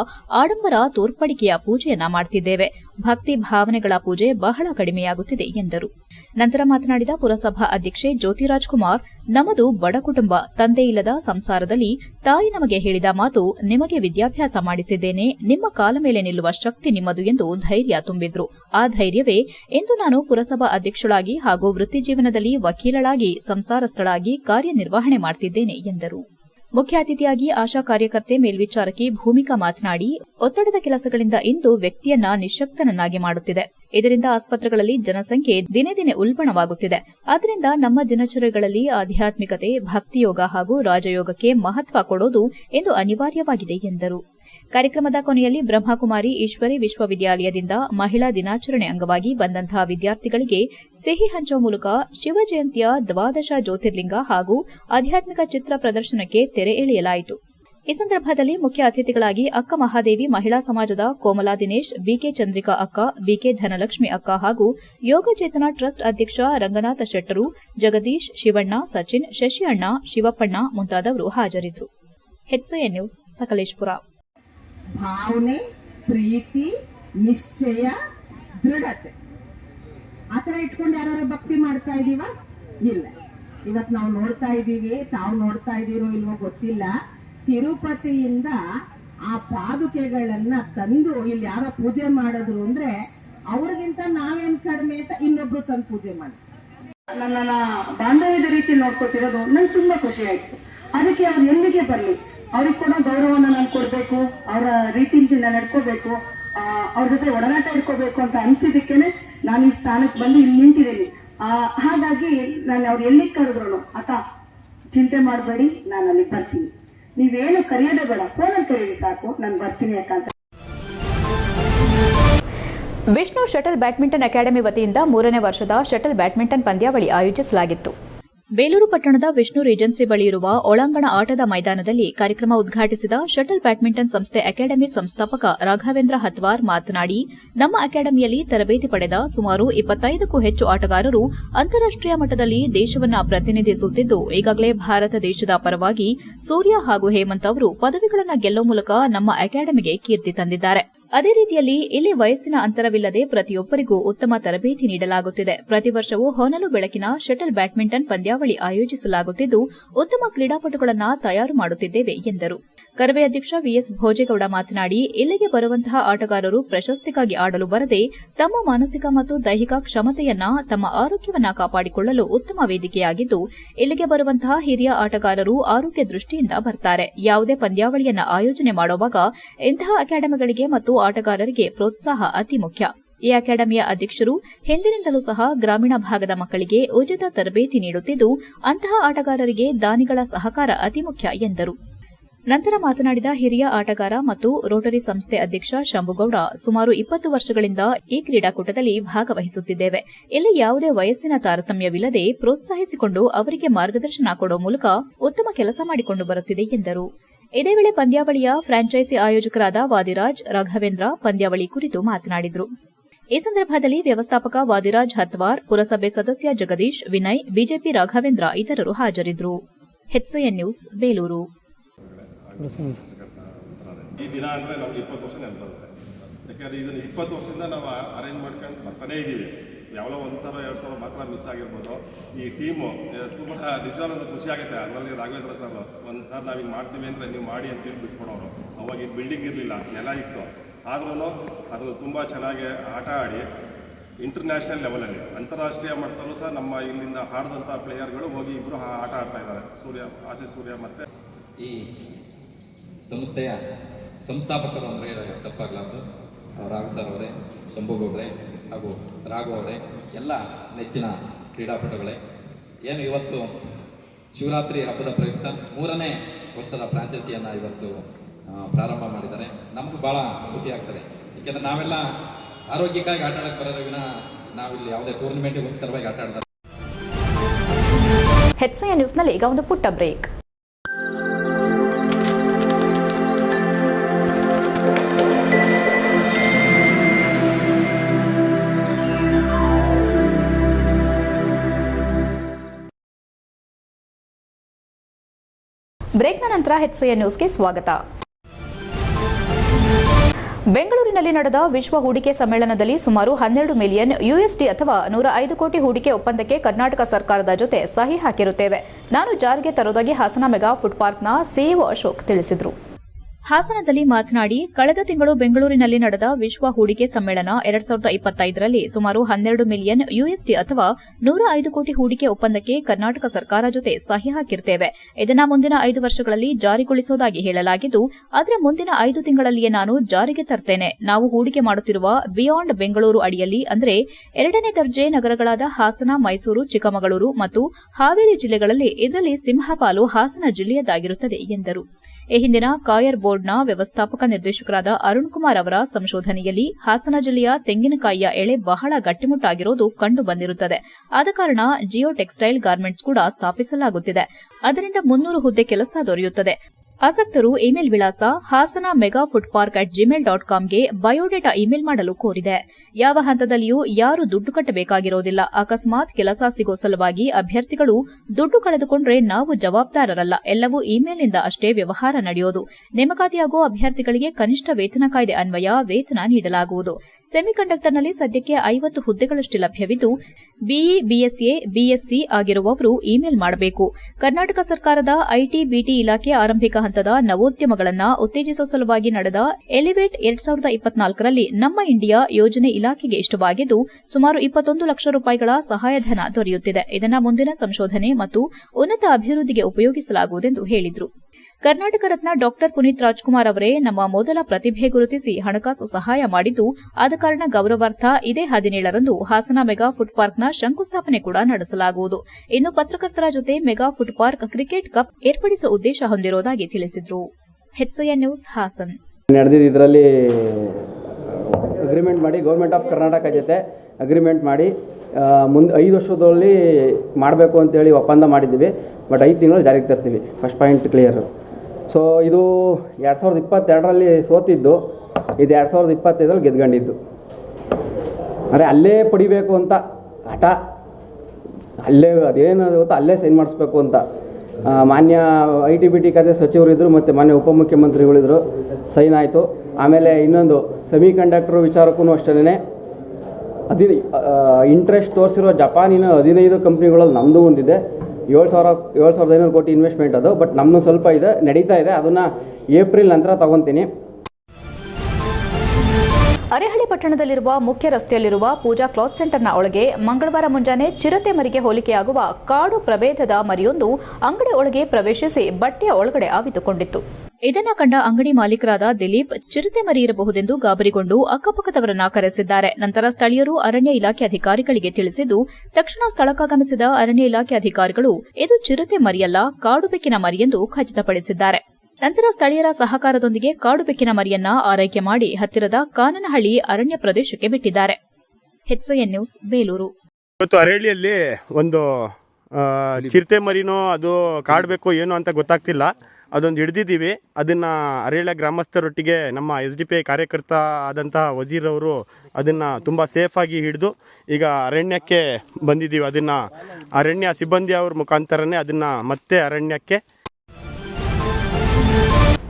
ಆಡಂಬರ ತೋರ್ಪಡಿಕೆಯ ಪೂಜೆಯನ್ನ ಮಾಡ್ತಿದ್ದೇವೆ. ಭಕ್ತಿ ಭಾವನೆಗಳ ಪೂಜೆ ಬಹಳ ಕಡಿಮೆಯಾಗುತ್ತಿದೆ ಎಂದರು. ನಂತರ ಮಾತನಾಡಿದ ಪುರಸಭಾ ಅಧ್ಯಕ್ಷೆ ಜ್ಯೋತಿರಾಜ್ ಕುಮಾರ್, ನಮ್ಮದು ಬಡ ಕುಟುಂಬ, ತಂದೆ ಇಲ್ಲದ ಸಂಸಾರದಲ್ಲಿ ತಾಯಿ ನಮಗೆ ಹೇಳಿದ ಮಾತು ನಿಮಗೆ ವಿದ್ಯಾಭ್ಯಾಸ ಮಾಡಿಸಿದ್ದೇನೆ, ನಿಮ್ಮ ಕಾಲ ಮೇಲೆ ನಿಲ್ಲುವ ಶಕ್ತಿ ನಿಮ್ಮದು ಎಂದು ಧೈರ್ಯ ತುಂಬಿದ್ರು. ಆ ಧೈರ್ಯವೇ ಇಂದು ನಾನು ಪುರಸಭಾ ಅಧ್ಯಕ್ಷಳಾಗಿ ಹಾಗೂ ವೃತ್ತಿ ಜೀವನದಲ್ಲಿ ವಕೀಲಳಾಗಿ, ಸಂಸಾರಸ್ಥಳಾಗಿ ಕಾರ್ಯನಿರ್ವಹಣೆ ಮಾಡ್ತಿದ್ದೇನೆ ಎಂದರು. ಮುಖ್ಯ ಅತಿಥಿಯಾಗಿ ಆಶಾ ಕಾರ್ಯಕರ್ತೆ ಮೇಲ್ವಿಚಾರಕಿ ಭೂಮಿಕಾ ಮಾತನಾಡಿ, ಒತ್ತಡದ ಕೆಲಸಗಳಿಂದ ಇಂದು ವ್ಯಕ್ತಿಯನ್ನ ನಿಶಕ್ತನನ್ನಾಗಿ ಮಾಡುತ್ತಿದೆ. ಇದರಿಂದ ಆಸ್ಪತ್ರೆಗಳಲ್ಲಿ ಜನಸಂಖ್ಯೆ ದಿನೇ ದಿನೇ ಉಲ್ಬಣವಾಗುತ್ತಿದೆ. ಆದ್ದರಿಂದ ನಮ್ಮ ದಿನಚರಿಗಳಲ್ಲಿ ಆಧ್ಯಾತ್ಮಿಕತೆ, ಭಕ್ತಿಯೋಗ ಹಾಗೂ ರಾಜಯೋಗಕ್ಕೆ ಮಹತ್ವ ಕೊಡೋದು ಇಂದು ಅನಿವಾರ್ಯವಾಗಿದೆ ಎಂದರು. ಕಾರ್ಯಕ್ರಮದ ಕೊನೆಯಲ್ಲಿ ಬ್ರಹ್ಮಕುಮಾರಿ ಈಶ್ವರಿ ವಿಶ್ವವಿದ್ಯಾಲಯದಿಂದ ಮಹಿಳಾ ದಿನಾಚರಣೆ ಅಂಗವಾಗಿ ಬಂದಂತಹ ವಿದ್ಯಾರ್ಥಿಗಳಿಗೆ ಸಿಹಿ ಹಂಚುವ ಮೂಲಕ ಶಿವಜಯಂತಿಯ ದ್ವಾದಶ ಜ್ಯೋತಿರ್ಲಿಂಗ ಹಾಗೂ ಆಧ್ಯಾತ್ಮಿಕ ಚಿತ್ರ ಪ್ರದರ್ಶನಕ್ಕೆ ತೆರೆ ಎಳೆಯಲಾಯಿತು. ಈ ಸಂದರ್ಭದಲ್ಲಿ ಮುಖ್ಯ ಅತಿಥಿಗಳಾಗಿ ಅಕ್ಕ ಮಹಾದೇವಿ, ಮಹಿಳಾ ಸಮಾಜದ ಕೋಮಲಾ ದಿನೇಶ್, ಬಿಕೆ ಚಂದ್ರಿಕಾ ಅಕ್ಕ, ಬಿಕೆ ಧನಲಕ್ಷ್ಮಿ ಅಕ್ಕ ಹಾಗೂ ಯೋಗ ಚೇತನ ಟ್ರಸ್ಟ್ ಅಧ್ಯಕ್ಷ ರಂಗನಾಥ ಶೆಟ್ಟರು, ಜಗದೀಶ್, ಶಿವಣ್ಣ, ಸಚಿನ್, ಶಶಿಯಣ್ಣ, ಶಿವಪ್ಪಣ್ಣ ಮುಂತಾದವರು ಹಾಜರಿದ್ದರು. ಭಾವನೆ, ಪ್ರೀತಿ, ನಿಶ್ಚಯ, ದೃಢತೆ. ಆ ಥರ ಇಟ್ಕೊಂಡು ಯಾರು ಭಕ್ತಿ ಮಾಡ್ತಾ ಇದೀವ? ಇಲ್ಲ. ಇವತ್ತು ನಾವು ನೋಡ್ತಾ ಇದ್ದೀವಿ, ತಾವು ನೋಡ್ತಾ ಇದ್ದೀರೋ ಇಲ್ವೋ ಗೊತ್ತಿಲ್ಲ. ತಿರುಪತಿಯಿಂದ ಆ ಪಾದುಕೆಗಳನ್ನ ತಂದು ಇಲ್ಲಿ ಯಾರೋ ಪೂಜೆ ಮಾಡಿದ್ರು ಅಂದ್ರೆ ಅವ್ರಿಗಿಂತ ನಾವೇನ್ ಕಡಿಮೆ ಅಂತ ಇನ್ನೊಬ್ರು ತಂದು ಪೂಜೆ ಮಾಡಿ. ನನ್ನನ್ನ ಬಾಂಧವ್ಯದ ರೀತಿ ನೋಡ್ಕೊತಿರೋದು ನಂಗೆ ತುಂಬಾ ಖುಷಿ ಆಯ್ತು. ಅದಕ್ಕೆ ಅವ್ರು ಎಲ್ಲಿಗೆ ಬರ್ಲಿ? ಅವ್ರಿಗೆ ಕೂಡ ಗೌರವನ ನಾನು ಕೊಡಬೇಕು, ಅವರ ರೀತಿಯಿಂದ ನಡ್ಕೋಬೇಕು ಅವ್ರ ಜೊತೆ ಒಡನಾಟ ಇಟ್ಕೋಬೇಕು ಅಂತ ಅನಿಸಿದ್ದಕ್ಕೇನೆ ನಾನು ಈ ಸ್ಥಾನಕ್ಕೆ ಬಂದು ಇಲ್ಲಿ ನಿಂತಿದ್ದೀನಿ. ಹಾಗಾಗಿ ನಾನು ಅವ್ರು ಎಲ್ಲಿಗೆ ಕರೆದ್ರು ಅಕ್ಕ, ಚಿಂತೆ ಮಾಡಬೇಡಿ, ನಾನು ಅಲ್ಲಿಗೆ ಬರ್ತೀನಿ. ನೀವೇನು ಕರೆಯೋದೇ ಬೇಡ, ಫೋನಲ್ಲಿ ಕರೀರಿ ಸಾಕು, ನಾನು ಬರ್ತೀನಿ ಯಾಕಂತ ವಿಷ್ಣು ಶಟಲ್ ಬ್ಯಾಡ್ಮಿಂಟನ್ ಅಕಾಡೆಮಿ ವತಿಯಿಂದ ಮೂರನೇ ವರ್ಷದ ಶಟಲ್ ಬ್ಯಾಡ್ಮಿಂಟನ್ ಪಂದ್ಯಾವಳಿ ಆಯೋಜಿಸಲಾಗಿತ್ತು. ಬೇಲೂರು ಪಟ್ಟಣದ ವಿಷ್ಣು ರೇಜೆನ್ಸಿ ಬಳಿ ಇರುವ ಒಳಾಂಗಣ ಆಟದ ಮೈದಾನದಲ್ಲಿ ಕಾರ್ಯಕ್ರಮ ಉದ್ಘಾಟಿಸಿದ ಶಟಲ್ ಬ್ಯಾಡ್ಮಿಂಟನ್ ಸಂಸ್ಥೆ ಅಕಾಡೆಮಿ ಸಂಸ್ಥಾಪಕ ರಾಘವೇಂದ್ರ ಹತ್ವಾರ್ ಮಾತನಾಡಿ, ನಮ್ಮ ಅಕಾಡೆಮಿಯಲ್ಲಿ ತರಬೇತಿ ಪಡೆದ ಸುಮಾರು ಇಪ್ಪತ್ತೈದಕ್ಕೂ ಹೆಚ್ಚು ಆಟಗಾರರು ಅಂತಾರಾಷ್ಟೀಯ ಮಟ್ಟದಲ್ಲಿ ದೇಶವನ್ನು ಪ್ರತಿನಿಧಿಸುತ್ತಿದ್ದು, ಈಗಾಗಲೇ ಭಾರತ ದೇಶದ ಪರವಾಗಿ ಸೂರ್ಯ ಹಾಗೂ ಹೇಮಂತ್ ಅವರು ಪದವಿಗಳನ್ನು ಗೆಲ್ಲುವ ಮೂಲಕ ನಮ್ಮ ಅಕಾಡೆಮಿಗೆ ಕೀರ್ತಿ ತಂದಿದ್ದಾರೆ. ಅದೇ ರೀತಿಯಲ್ಲಿ ಇಲ್ಲಿ ವಯಸ್ಸಿನ ಅಂತರವಿಲ್ಲದೆ ಪ್ರತಿಯೊಬ್ಬರಿಗೂ ಉತ್ತಮ ತರಬೇತಿ ನೀಡಲಾಗುತ್ತಿದೆ. ಪ್ರತಿ ವರ್ಷವೂ ಹೊನಲು ಬೆಳಕಿನ ಶಟಲ್ ಬ್ಯಾಡ್ಮಿಂಟನ್ ಪಂದ್ಯಾವಳಿ ಆಯೋಜಿಸಲಾಗುತ್ತಿದ್ದು, ಉತ್ತಮ ಕ್ರೀಡಾಪಟುಗಳನ್ನು ತಯಾರು ಮಾಡುತ್ತಿದ್ದೇವೆ, ಎಂದರು. ಕರವೇ ಅಧ್ಯಕ್ಷ ವಿಎಸ್ ಭೋಜೇಗೌಡ ಮಾತನಾಡಿ, ಇಲ್ಲಿಗೆ ಬರುವಂತಹ ಆಟಗಾರರು ಪ್ರಶಸ್ತಿಗಾಗಿ ಆಡಲು ಬರದೆ ತಮ್ಮ ಮಾನಸಿಕ ಮತ್ತು ದೈಹಿಕ ಕ್ಷಮತೆಯನ್ನ ತಮ್ಮ ಆರೋಗ್ಯವನ್ನ ಕಾಪಾಡಿಕೊಳ್ಳಲು ಉತ್ತಮ ವೇದಿಕೆಯಾಗಿದ್ದು, ಇಲ್ಲಿಗೆ ಬರುವಂತಹ ಹಿರಿಯ ಆಟಗಾರರು ಆರೋಗ್ಯ ದೃಷ್ಟಿಯಿಂದ ಬರ್ತಾರೆ. ಯಾವುದೇ ಪಂದ್ಯಾವಳಿಯನ್ನ ಆಯೋಜನೆ ಮಾಡುವಾಗ ಇಂತಹ ಅಕಾಡೆಮಿಗಳಿಗೆ ಮತ್ತು ಆಟಗಾರರಿಗೆ ಪ್ರೋತ್ಸಾಹ ಅತಿ ಮುಖ್ಯ. ಈ ಅಕಾಡೆಮಿಯ ಅಧ್ಯಕ್ಷರು ಹಿಂದಿನಿಂದಲೂ ಸಹ ಗ್ರಾಮೀಣ ಭಾಗದ ಮಕ್ಕಳಿಗೆ ಉಚಿತ ತರಬೇತಿ ನೀಡುತ್ತಿದ್ದು, ಅಂತಹ ಆಟಗಾರರಿಗೆ ದಾನಿಗಳ ಸಹಕಾರ ಅತಿ ಮುಖ್ಯ ಎಂದರು. ನಂತರ ಮಾತನಾಡಿದ ಹಿರಿಯ ಆಟಗಾರ ಮತ್ತು ರೋಟರಿ ಸಂಸ್ಥೆ ಅಧ್ಯಕ್ಷ ಶಂಭುಗೌಡ, ಸುಮಾರು ಇಪ್ಪತ್ತು ವರ್ಷಗಳಿಂದ ಈ ಕ್ರೀಡಾಕೂಟದಲ್ಲಿ ಭಾಗವಹಿಸುತ್ತಿದ್ದೇವೆ. ಇಲ್ಲಿ ಯಾವುದೇ ವಯಸ್ಸಿನ ತಾರತಮ್ಯವಿಲ್ಲದೆ ಪ್ರೋತ್ಸಾಹಿಸಿಕೊಂಡು ಅವರಿಗೆ ಮಾರ್ಗದರ್ಶನ ಕೊಡುವ ಮೂಲಕ ಉತ್ತಮ ಕೆಲಸ ಮಾಡಿಕೊಂಡು ಬರುತ್ತಿದೆ ಎಂದರು. ಇದೇ ವೇಳೆ ಪಂದ್ಯಾವಳಿಯ ಫ್ರಾಂಚೈಸಿ ಆಯೋಜಕರಾದ ವಾದಿರಾಜ್, ರಾಘವೇಂದ್ರ ಪಂದ್ಯಾವಳಿ ಕುರಿತು ಮಾತನಾಡಿದರು. ಈ ಸಂದರ್ಭದಲ್ಲಿ ವ್ಯವಸ್ಥಾಪಕ ವಾದಿರಾಜ್ ಹತ್ವಾರ್, ಪುರಸಭೆ ಸದಸ್ಯ ಜಗದೀಶ್, ವಿನಯ್, ಬಿಜೆಪಿ ರಾಘವೇಂದ್ರ ಇತರರು ಹಾಜರಿದ್ದರು. ನ್ಯೂಸ್ ಬೇಲೂರು ಈ ದಿನ ಅಂದರೆ ನಮ್ಗೆ ಇಪ್ಪತ್ತು ವರ್ಷ ನೆನಪು ಬರುತ್ತೆ. ಯಾಕಂದರೆ ಇದನ್ನು ಇಪ್ಪತ್ತು ವರ್ಷದಿಂದ ನಾವು ಅರೇಂಜ್ ಮಾಡ್ಕೊಂಡು ಬರ್ತಾನೆ ಇದ್ದೀವಿ ಯಾವಲೋ ಒಂದು ಸಾವಿರ ಎರಡು ಸಾವಿರ ಮಾತ್ರ ಮಿಸ್ ಆಗಿರ್ಬೋದು. ಈ ಟೀಮು ತುಂಬ ನಿಜವಾಗ್ಲೂ ಖುಷಿ ಆಗುತ್ತೆ. ಅದರಲ್ಲಿ ರಾಘವೇಂದ್ರ ಸರ್ ಒಂದು ಸರ್ ನಾವು ಹಿಂಗೆ ಮಾಡ್ತೀವಿ ಅಂದರೆ ನೀವು ಮಾಡಿ ಅಂತೇಳಿ ಬಿಟ್ಕೊಡೋರು ಅವಾಗ ಈ ಬಿಲ್ಡಿಂಗ್ ಇರಲಿಲ್ಲ, ನೆಲ ಇತ್ತು. ಆದ್ರೂ ಅದು ತುಂಬ ಚೆನ್ನಾಗಿ ಆಟ ಆಡಿ ಇಂಟರ್ನ್ಯಾಷನಲ್ ಲೆವೆಲಲ್ಲಿ ಅಂತಾರಾಷ್ಟ್ರೀಯ ಮಟ್ಟದಲ್ಲೂ ಸಹ ನಮ್ಮ ಇಲ್ಲಿಂದ ಆಡಿದಂಥ ಪ್ಲೇಯರ್ಗಳು ಹೋಗಿ ಇಬ್ಬರು ಆಟ ಆಡ್ತಾ ಇದ್ದಾರೆ. ಸೂರ್ಯ ಆಶೆ ಸೂರ್ಯ ಮತ್ತು ಈ ಸಂಸ್ಥೆಯ ಸಂಸ್ಥಾಪಕರು ಅಂದರೆ ತಪ್ಪಾಗಲಾರ್ದು ರಾಘು ಸರ್ ಅವರೇ, ಶಂಭುಗೌಡ್ರೆ ಹಾಗೂ ರಾಘು ಅವರೇ, ಎಲ್ಲ ನೆಚ್ಚಿನ ಕ್ರೀಡಾಪಟುಗಳೇ. ಏನು ಇವತ್ತು ಶಿವರಾತ್ರಿ ಹಬ್ಬದ ಪ್ರಯುಕ್ತ? ಮೂರನೇ ವರ್ಷದ ಫ್ರಾಂಚೈಸಿಯನ್ನು ಇವತ್ತು ಪ್ರಾರಂಭ ಮಾಡಿದ್ದಾರೆ. ನಮಗೂ ಭಾಳ ಖುಷಿ ಆಗ್ತದೆ. ಏಕೆಂದರೆ ನಾವೆಲ್ಲ ಆರೋಗ್ಯಕ್ಕಾಗಿ ಆಟ ಆಡಕ್ಕೆ ಬರೋದ ವಿನ ನಾವಿಲ್ಲಿ ಯಾವುದೇ ಟೂರ್ನಿಮೆಂಟ್ಗೋಸ್ಕರವಾಗಿ ಆಟ ಆಡ್ತಾರೆ ನ್ಯೂಸ್ನಲ್ಲಿ ಈಗ ಒಂದು ಪುಟ್ಟ ಬ್ರೇಕ್ ಬ್ರೇಕ್ನ ನಂತರ ಹೆಚ್ಸಿಎ ನ್ಯೂಸ್ಗೆ ಸ್ವಾಗತ. ಬೆಂಗಳೂರಿನಲ್ಲಿ ನಡೆದ ವಿಶ್ವ ಹೂಡಿಕೆ ಸಮ್ಮೇಳನದಲ್ಲಿ ಸುಮಾರು ಹನ್ನೆರಡು ಮಿಲಿಯನ್ ಯುಎಸ್ಡಿ ಅಥವಾ ನೂರ ಐದು ಕೋಟಿ ಹೂಡಿಕೆ ಒಪ್ಪಂದಕ್ಕೆ ಕರ್ನಾಟಕ ಸರ್ಕಾರದ ಜೊತೆ ಸಹಿ ಹಾಕಿರುತ್ತೇವೆ. ನಾನು ಜಾರಿಗೆ ತರುವುದಾಗಿ ಹಾಸನ ಮೆಗಾ ಫುಡ್ ಪಾರ್ಕ್ನ ಸಿಇಒ ಅಶೋಕ್ ತಿಳಿಸಿದರು. ಹಾಸನದಲ್ಲಿ ಮಾತನಾಡಿ, ಕಳೆದ ತಿಂಗಳು ಬೆಂಗಳೂರಿನಲ್ಲಿ ನಡೆದ ವಿಶ್ವ ಹೂಡಿಕೆ ಸಮ್ಮೇಳನ ಎರಡ್ ಸಾವಿರದ ಇಪ್ಪತ್ತೈದರಲ್ಲಿ ಸುಮಾರು ಹನ್ನೆರಡು ಮಿಲಿಯನ್ ಯುಎಸ್ಡಿ ಅಥವಾ ನೂರ ಐದು ಕೋಟಿ ಹೂಡಿಕೆ ಒಪ್ಪಂದಕ್ಕೆ ಕರ್ನಾಟಕ ಸರ್ಕಾರ ಜೊತೆ ಸಹಿ ಹಾಕಿರ್ತೇವೆ. ಇದನ್ನ ಮುಂದಿನ ಐದು ವರ್ಷಗಳಲ್ಲಿ ಜಾರಿಗೊಳಿಸುವುದಾಗಿ ಹೇಳಲಾಗಿದ್ದು, ಆದರೆ ಮುಂದಿನ ಐದು ತಿಂಗಳಲ್ಲಿಯೇ ನಾನು ಜಾರಿಗೆ ತರ್ತೇನೆ. ನಾವು ಹೂಡಿಕೆ ಮಾಡುತ್ತಿರುವ ಬಿಯಾಂಡ್ ಬೆಂಗಳೂರು ಅಡಿಯಲ್ಲಿ ಅಂದರೆ ಎರಡನೇ ದರ್ಜೆ ನಗರಗಳಾದ ಹಾಸನ, ಮೈಸೂರು, ಚಿಕ್ಕಮಗಳೂರು ಮತ್ತು ಹಾವೇರಿ ಜಿಲ್ಲೆಗಳಲ್ಲಿ ಇದರಲ್ಲಿ ಸಿಂಹಪಾಲು ಹಾಸನ ಜಿಲ್ಲೆಯದ್ದಾಗಿರುತ್ತದೆ ಎಂದರು. ಈ ಹಿಂದಿನ ಕಾಯರ್ ಬೋರ್ಡ್ನ ವ್ಯವಸ್ಥಾಪಕ ನಿರ್ದೇಶಕರಾದ ಅರುಣ್ ಕುಮಾರ್ ಅವರ ಸಂಶೋಧನೆಯಲ್ಲಿ ಹಾಸನ ಜಿಲ್ಲೆಯ ತೆಂಗಿನಕಾಯಿಯ ಎಳೆ ಬಹಳ ಗಟ್ಟಿಮುಟ್ಟಾಗಿರುವುದು ಕಂಡು ಬಂದಿರುತ್ತದೆ. ಆದ ಕಾರಣ ಜಿಯೋ ಟೆಕ್ಸ್ಟೈಲ್ ಗಾರ್ಮೆಂಟ್ಸ್ ಕೂಡ ಸ್ಥಾಪಿಸಲಾಗುತ್ತಿದೆ. ಅದರಿಂದ ಮುನ್ನೂರು ಹುದ್ದೆ ಕೆಲಸ ದೊರೆಯುತ್ತದೆ. ಆಸಕ್ತರು ಇಮೇಲ್ ವಿಳಾಸ Hassan mega food park at Gmail dot ಕಾಮ್ಗೆ biodata email ಮಾಡಲು ಕೋರಿದೆ. ಯಾವ ಹಂತದಲ್ಲಿಯೂ ಯಾರು ದುಡ್ಡು ಕಟ್ಟಬೇಕಾಗಿರೋದಿಲ್ಲ. ಅಕಸ್ಮಾತ್ ಕೆಲಸ ಸಿಗೋ ಸಲುವಾಗಿ ಅಭ್ಯರ್ಥಿಗಳು ದುಡ್ಡು ಕಳೆದುಕೊಂಡ್ರೆ ನಾವು ಜವಾಬ್ದಾರರಲ್ಲ. ಎಲ್ಲವೂ ಇಮೇಲ್ನಿಂದ ಅಷ್ಟೇ ವ್ಯವಹಾರ ನಡೆಯೋದು. ನೇಮಕಾತಿಯಾಗುವ ಅಭ್ಯರ್ಥಿಗಳಿಗೆ ಕನಿಷ್ಠ ವೇತನ ಕಾಯ್ದೆ ಅನ್ವಯ, ವೇತನ ನೀಡಲಾಗುವುದು. ಸೆಮಿಕಂಡಕ್ಟರ್ನಲ್ಲಿ ಸದ್ಯಕ್ಕೆ ಐವತ್ತು ಹುದ್ದೆಗಳಷ್ಟು ಲಭ್ಯವಿದ್ದು, ಬಿಇ, ಬಿಎಸ್ಎ, ಬಿಎಸ್ಸಿ ಆಗಿರುವವರು ಇಮೇಲ್ ಮಾಡಬೇಕು. ಕರ್ನಾಟಕ ಸರ್ಕಾರದ ಐಟಿ, ಬಿಟಿ ಇಲಾಖೆ ಆರಂಭಿಕ ಹಂತದ ನವೋದ್ಯಮಗಳನ್ನು ಉತ್ತೇಜಿಸುವ ಸಲುವಾಗಿ ನಡೆದ ಎಲಿವೇಟ್ ಎರಡ್ ಸಾವಿರದ ಇಪ್ಪತ್ನಾಲ್ಕರಲ್ಲಿ ನಮ್ಮ ಇಂಡಿಯಾ ಯೋಜನೆ ಇಲಾಖೆಗೆ ಇಷ್ಟವಾಗಿದ್ದು, ಸುಮಾರು ಇಪ್ಪತ್ತೊಂದು ಲಕ್ಷ ರೂಪಾಯಿಗಳ ಸಹಾಯಧನ ದೊರೆಯುತ್ತಿದೆ. ಇದನ್ನು ಮುಂದಿನ ಸಂಶೋಧನೆ ಮತ್ತು ಉನ್ನತ ಅಭಿವೃದ್ಧಿಗೆ ಉಪಯೋಗಿಸಲಾಗುವುದೆಂದು ಹೇಳಿದರು. ಕರ್ನಾಟಕ ರತ್ನ ಡಾಕ್ಟರ್ ಪುನೀತ್ ರಾಜ್ಕುಮಾರ್ ಅವರೇ ನಮ್ಮ ಮೊದಲ ಪ್ರತಿಭೆ ಗುರುತಿಸಿ ಹಣಕಾಸು ಸಹಾಯ ಮಾಡಿದ್ದು, ಆದ ಕಾರಣ ಗೌರವಾರ್ಥ ಇದೇ ಹದಿನೇಳರಂದು ಹಾಸನ ಮೆಗಾ ಫುಡ್ ಪಾರ್ಕ್ನ ಶಂಕುಸ್ಥಾಪನೆ ಕೂಡ ನಡೆಸಲಾಗುವುದು. ಇನ್ನು ಪತ್ರಕರ್ತರ ಜೊತೆ mega food park cricket cup ಏರ್ಪಡಿಸುವ ಉದ್ದೇಶ ಹೊಂದಿರುವುದಾಗಿ ತಿಳಿಸಿದರು. ನ್ಯೂಸ್ ಹಾಸನ್. ಇದರಲ್ಲಿ ಅಗ್ರಿಮೆಂಟ್ ಮಾಡಿ ಗೌರ್ಮೆಂಟ್ ಆಫ್ ಕರ್ನಾಟಕ ಜೊತೆ ಅಗ್ರಿಮೆಂಟ್ ಮಾಡಿ ಮುಂದೆ ಐದು ವರ್ಷದಲ್ಲಿ ಮಾಡಬೇಕು ಅಂತೇಳಿ ಒಪ್ಪಂದ ಮಾಡಿದ್ದೀವಿ. ಬಟ್ ಐದು ತಿಂಗಳು ಜಾರಿಗೆ ತರ್ತೀವಿ. ಫಸ್ಟ್ ಪಾಯಿಂಟ್ ಕ್ಲಿಯರು ಸೊ ಇದು ಎರಡು ಸಾವಿರದ ಇಪ್ಪತ್ತೆರಡರಲ್ಲಿ ಸೋತಿದ್ದು, ಇದು ಎರಡು ಸಾವಿರದ ಇಪ್ಪತ್ತೈದರಲ್ಲಿ ಗೆದ್ಕೊಂಡಿದ್ದು ಅಂದರೆ ಅಲ್ಲೇ ಪಡಿಬೇಕು ಅಂತ ಹಠ, ಅಲ್ಲೇ ಅದೇನು ಗೊತ್ತಾ, ಅಲ್ಲೇ ಸೈನ್ ಮಾಡಿಸ್ಬೇಕು ಅಂತ. ಮಾನ್ಯ ಐ ಟಿ ಬಿ ಟಿ ಖಾತೆ ಸಚಿವರಿದ್ದರು ಮತ್ತು ಮಾನ್ಯ ಉಪಮುಖ್ಯಮಂತ್ರಿಗಳಿದ್ದರು ಸೈನ್ ಆಯಿತು. ಆಮೇಲೆ ಇನ್ನೊಂದು ಸೆಮಿ ಕಂಡಕ್ಟ್ರ್ ವಿಚಾರಕ್ಕೂ ಅಷ್ಟೇ ಹದಿನೈ ಇಂಟ್ರೆಸ್ಟ್ ತೋರಿಸಿರೋ ಜಪಾನಿನ ಹದಿನೈದು ಕಂಪ್ನಿಗಳಲ್ಲಿ ನಮ್ಮದು ಒಂದಿದೆ. ಏಳು ಸಾವಿರ, ಏಳು ಸಾವಿರದ ಐನೂರು ಕೋಟಿ ಇನ್ವೆಸ್ಟ್ಮೆಂಟ್ ಅದು ಬಟ್ ನಮ್ಮದು ಸ್ವಲ್ಪ ಇದೆ, ನಡೀತಾ ಇದೆ, ಅದನ್ನು ಏಪ್ರಿಲ್ ನಂತರ ತಗೊತೀನಿ. ಅರೆಹಳ್ಳಿ ಪಟ್ಟಣದಲ್ಲಿರುವ ಮುಖ್ಯ ರಸ್ತೆಯಲ್ಲಿರುವ ಪೂಜಾ ಕ್ಲಾತ್ ಸೆಂಟರ್ನ ಒಳಗೆ ಮಂಗಳವಾರ ಮುಂಜಾನೆ ಚಿರತೆ ಮರಿಗೆ ಹೋಲಿಕೆಯಾಗುವ ಕಾಡು ಪ್ರಭೇದದ ಮರಿಯೊಂದು ಅಂಗಡಿ ಒಳಗೆ ಪ್ರವೇಶಿಸಿ ಬಟ್ಟೆಯ ಒಳಗಡೆ ಆವಿತುಕೊಂಡಿತ್ತು. ಇದನ್ನ ಕಂಡ ಅಂಗಡಿ ಮಾಲೀಕರಾದ ದಿಲೀಪ್ ಚಿರತೆ ಮರಿ ಇರಬಹುದೆಂದು ಗಾಬರಿಗೊಂಡು ಅಕ್ಕಪಕ್ಕದವರನ್ನ ಕರೆಸಿದ್ದಾರೆ. ನಂತರ ಸ್ಥಳೀಯರು ಅರಣ್ಯ ಇಲಾಖೆ ಅಧಿಕಾರಿಗಳಿಗೆ ತಿಳಿಸಿದ್ದು, ತಕ್ಷಣ ಸ್ಥಳಕ್ಕಾಗಮಿಸಿದ ಅರಣ್ಯ ಇಲಾಖೆ ಅಧಿಕಾರಿಗಳು, ಇದು ಚಿರತೆ ಮರಿಯಲ್ಲ ಕಾಡುಬೆಕ್ಕಿನ ಮರಿಯೆಂದು ಖಚಿತಪಡಿಸಿದ್ದಾರೆ. ನಂತರ ಸ್ಥಳೀಯರ ಸಹಕಾರದೊಂದಿಗೆ ಕಾಡುಬೆಕ್ಕಿನ ಮರಿಯನ್ನ ಆರೈಕೆ ಮಾಡಿ ಹತ್ತಿರದ ಕಾನನಹಳ್ಳಿ ಅರಣ್ಯ ಪ್ರದೇಶಕ್ಕೆ ಬಿಟ್ಟಿದ್ದಾರೆ. ನ್ಯೂಸ್, ಬೇಲೂರು. ಇವತ್ತು ಅರಳಿಯಲ್ಲಿ ಒಂದು ಚಿರತೆ ಮರಿನೋ, ಅದು ಕಾಡಬೇಕು ಏನು ಅಂತ ಗೊತ್ತಾಗ್ತಿಲ್ಲ. ಅದೊಂದು ಹಿಡ್ದಿದ್ದೀವಿ. ಅದನ್ನು ಅರೇಳ ಗ್ರಾಮಸ್ಥರೊಟ್ಟಿಗೆ ನಮ್ಮ ಎಸ್ ಡಿ ಪಿ ಐ ಕಾರ್ಯಕರ್ತ ಆದಂತಹ ವಜೀರವರು ಅವರು ಅದನ್ನು ತುಂಬ ಸೇಫಾಗಿ ಹಿಡಿದು ಈಗ ಅರಣ್ಯಕ್ಕೆ ಬಂದಿದ್ದೀವಿ. ಅದನ್ನು ಅರಣ್ಯ ಸಿಬ್ಬಂದಿ ಅವ್ರ ಮುಖಾಂತರನೇ ಅದನ್ನು ಮತ್ತೆ ಅರಣ್ಯಕ್ಕೆ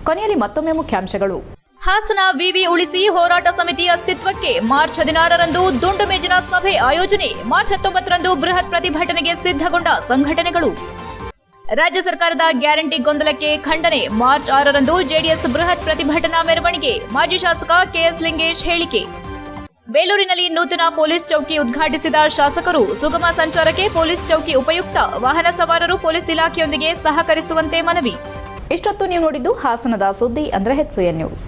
ಕೊನೆಯಲ್ಲಿ ಮತ್ತೊಮ್ಮೆ ಮುಖ್ಯಾಂಶಗಳು. ಹಾಸನ ವಿವಿ ಉಳಿಸಿ ಹೋರಾಟ ಸಮಿತಿ ಅಸ್ತಿತ್ವಕ್ಕೆ ಮಾರ್ಚ್ ಹದಿನಾರರಂದು ದುಂಡು ಮೇಜಿನ ಸಭೆ ಆಯೋಜನೆ. ಮಾರ್ಚ್ ಹತ್ತೊಂಬತ್ತರಂದು ಬೃಹತ್ ಪ್ರತಿಭಟನೆಗೆ ಸಿದ್ಧಗೊಂಡ ಸಂಘಟನೆಗಳು. ರಾಜ್ಯ ಸರ್ಕಾರದ ಗ್ಯಾರಂಟಿ ಗೊಂದಲಕ್ಕೆ ಖಂಡನೆ. ಮಾರ್ಚ್ ಆರರಂದು ಜೆಡಿಎಸ್ ಬೃಹತ್ ಪ್ರತಿಭಟನಾ ಮೆರವಣಿಗೆ. ಮಾಜಿ ಶಾಸಕ ಕೆಎಸ್ ಲಿಂಗೇಶ್ ಹೇಳಿಕೆ. ಬೇಲೂರಿನಲ್ಲಿ ನೂತನ ಪೊಲೀಸ್ ಚೌಕಿ ಉದ್ಘಾಟಿಸಿದ ಶಾಸಕರು, ಸುಗಮ ಸಂಚಾರಕ್ಕೆ ಪೊಲೀಸ್ ಚೌಕಿ ಉಪಯುಕ್ತ, ವಾಹನ ಸವಾರರು ಪೊಲೀಸ್ ಇಲಾಖೆಯೊಂದಿಗೆ ಸಹಕರಿಸುವಂತೆ ಮನವಿ. ಇಷ್ಟೊತ್ತು ನೀವು ನೋಡಿದ್ದು ಹಾಸನದ ಸುದ್ದಿ ಅಂದ್ರೆ ಎನ್ ನ್ಯೂಸ್.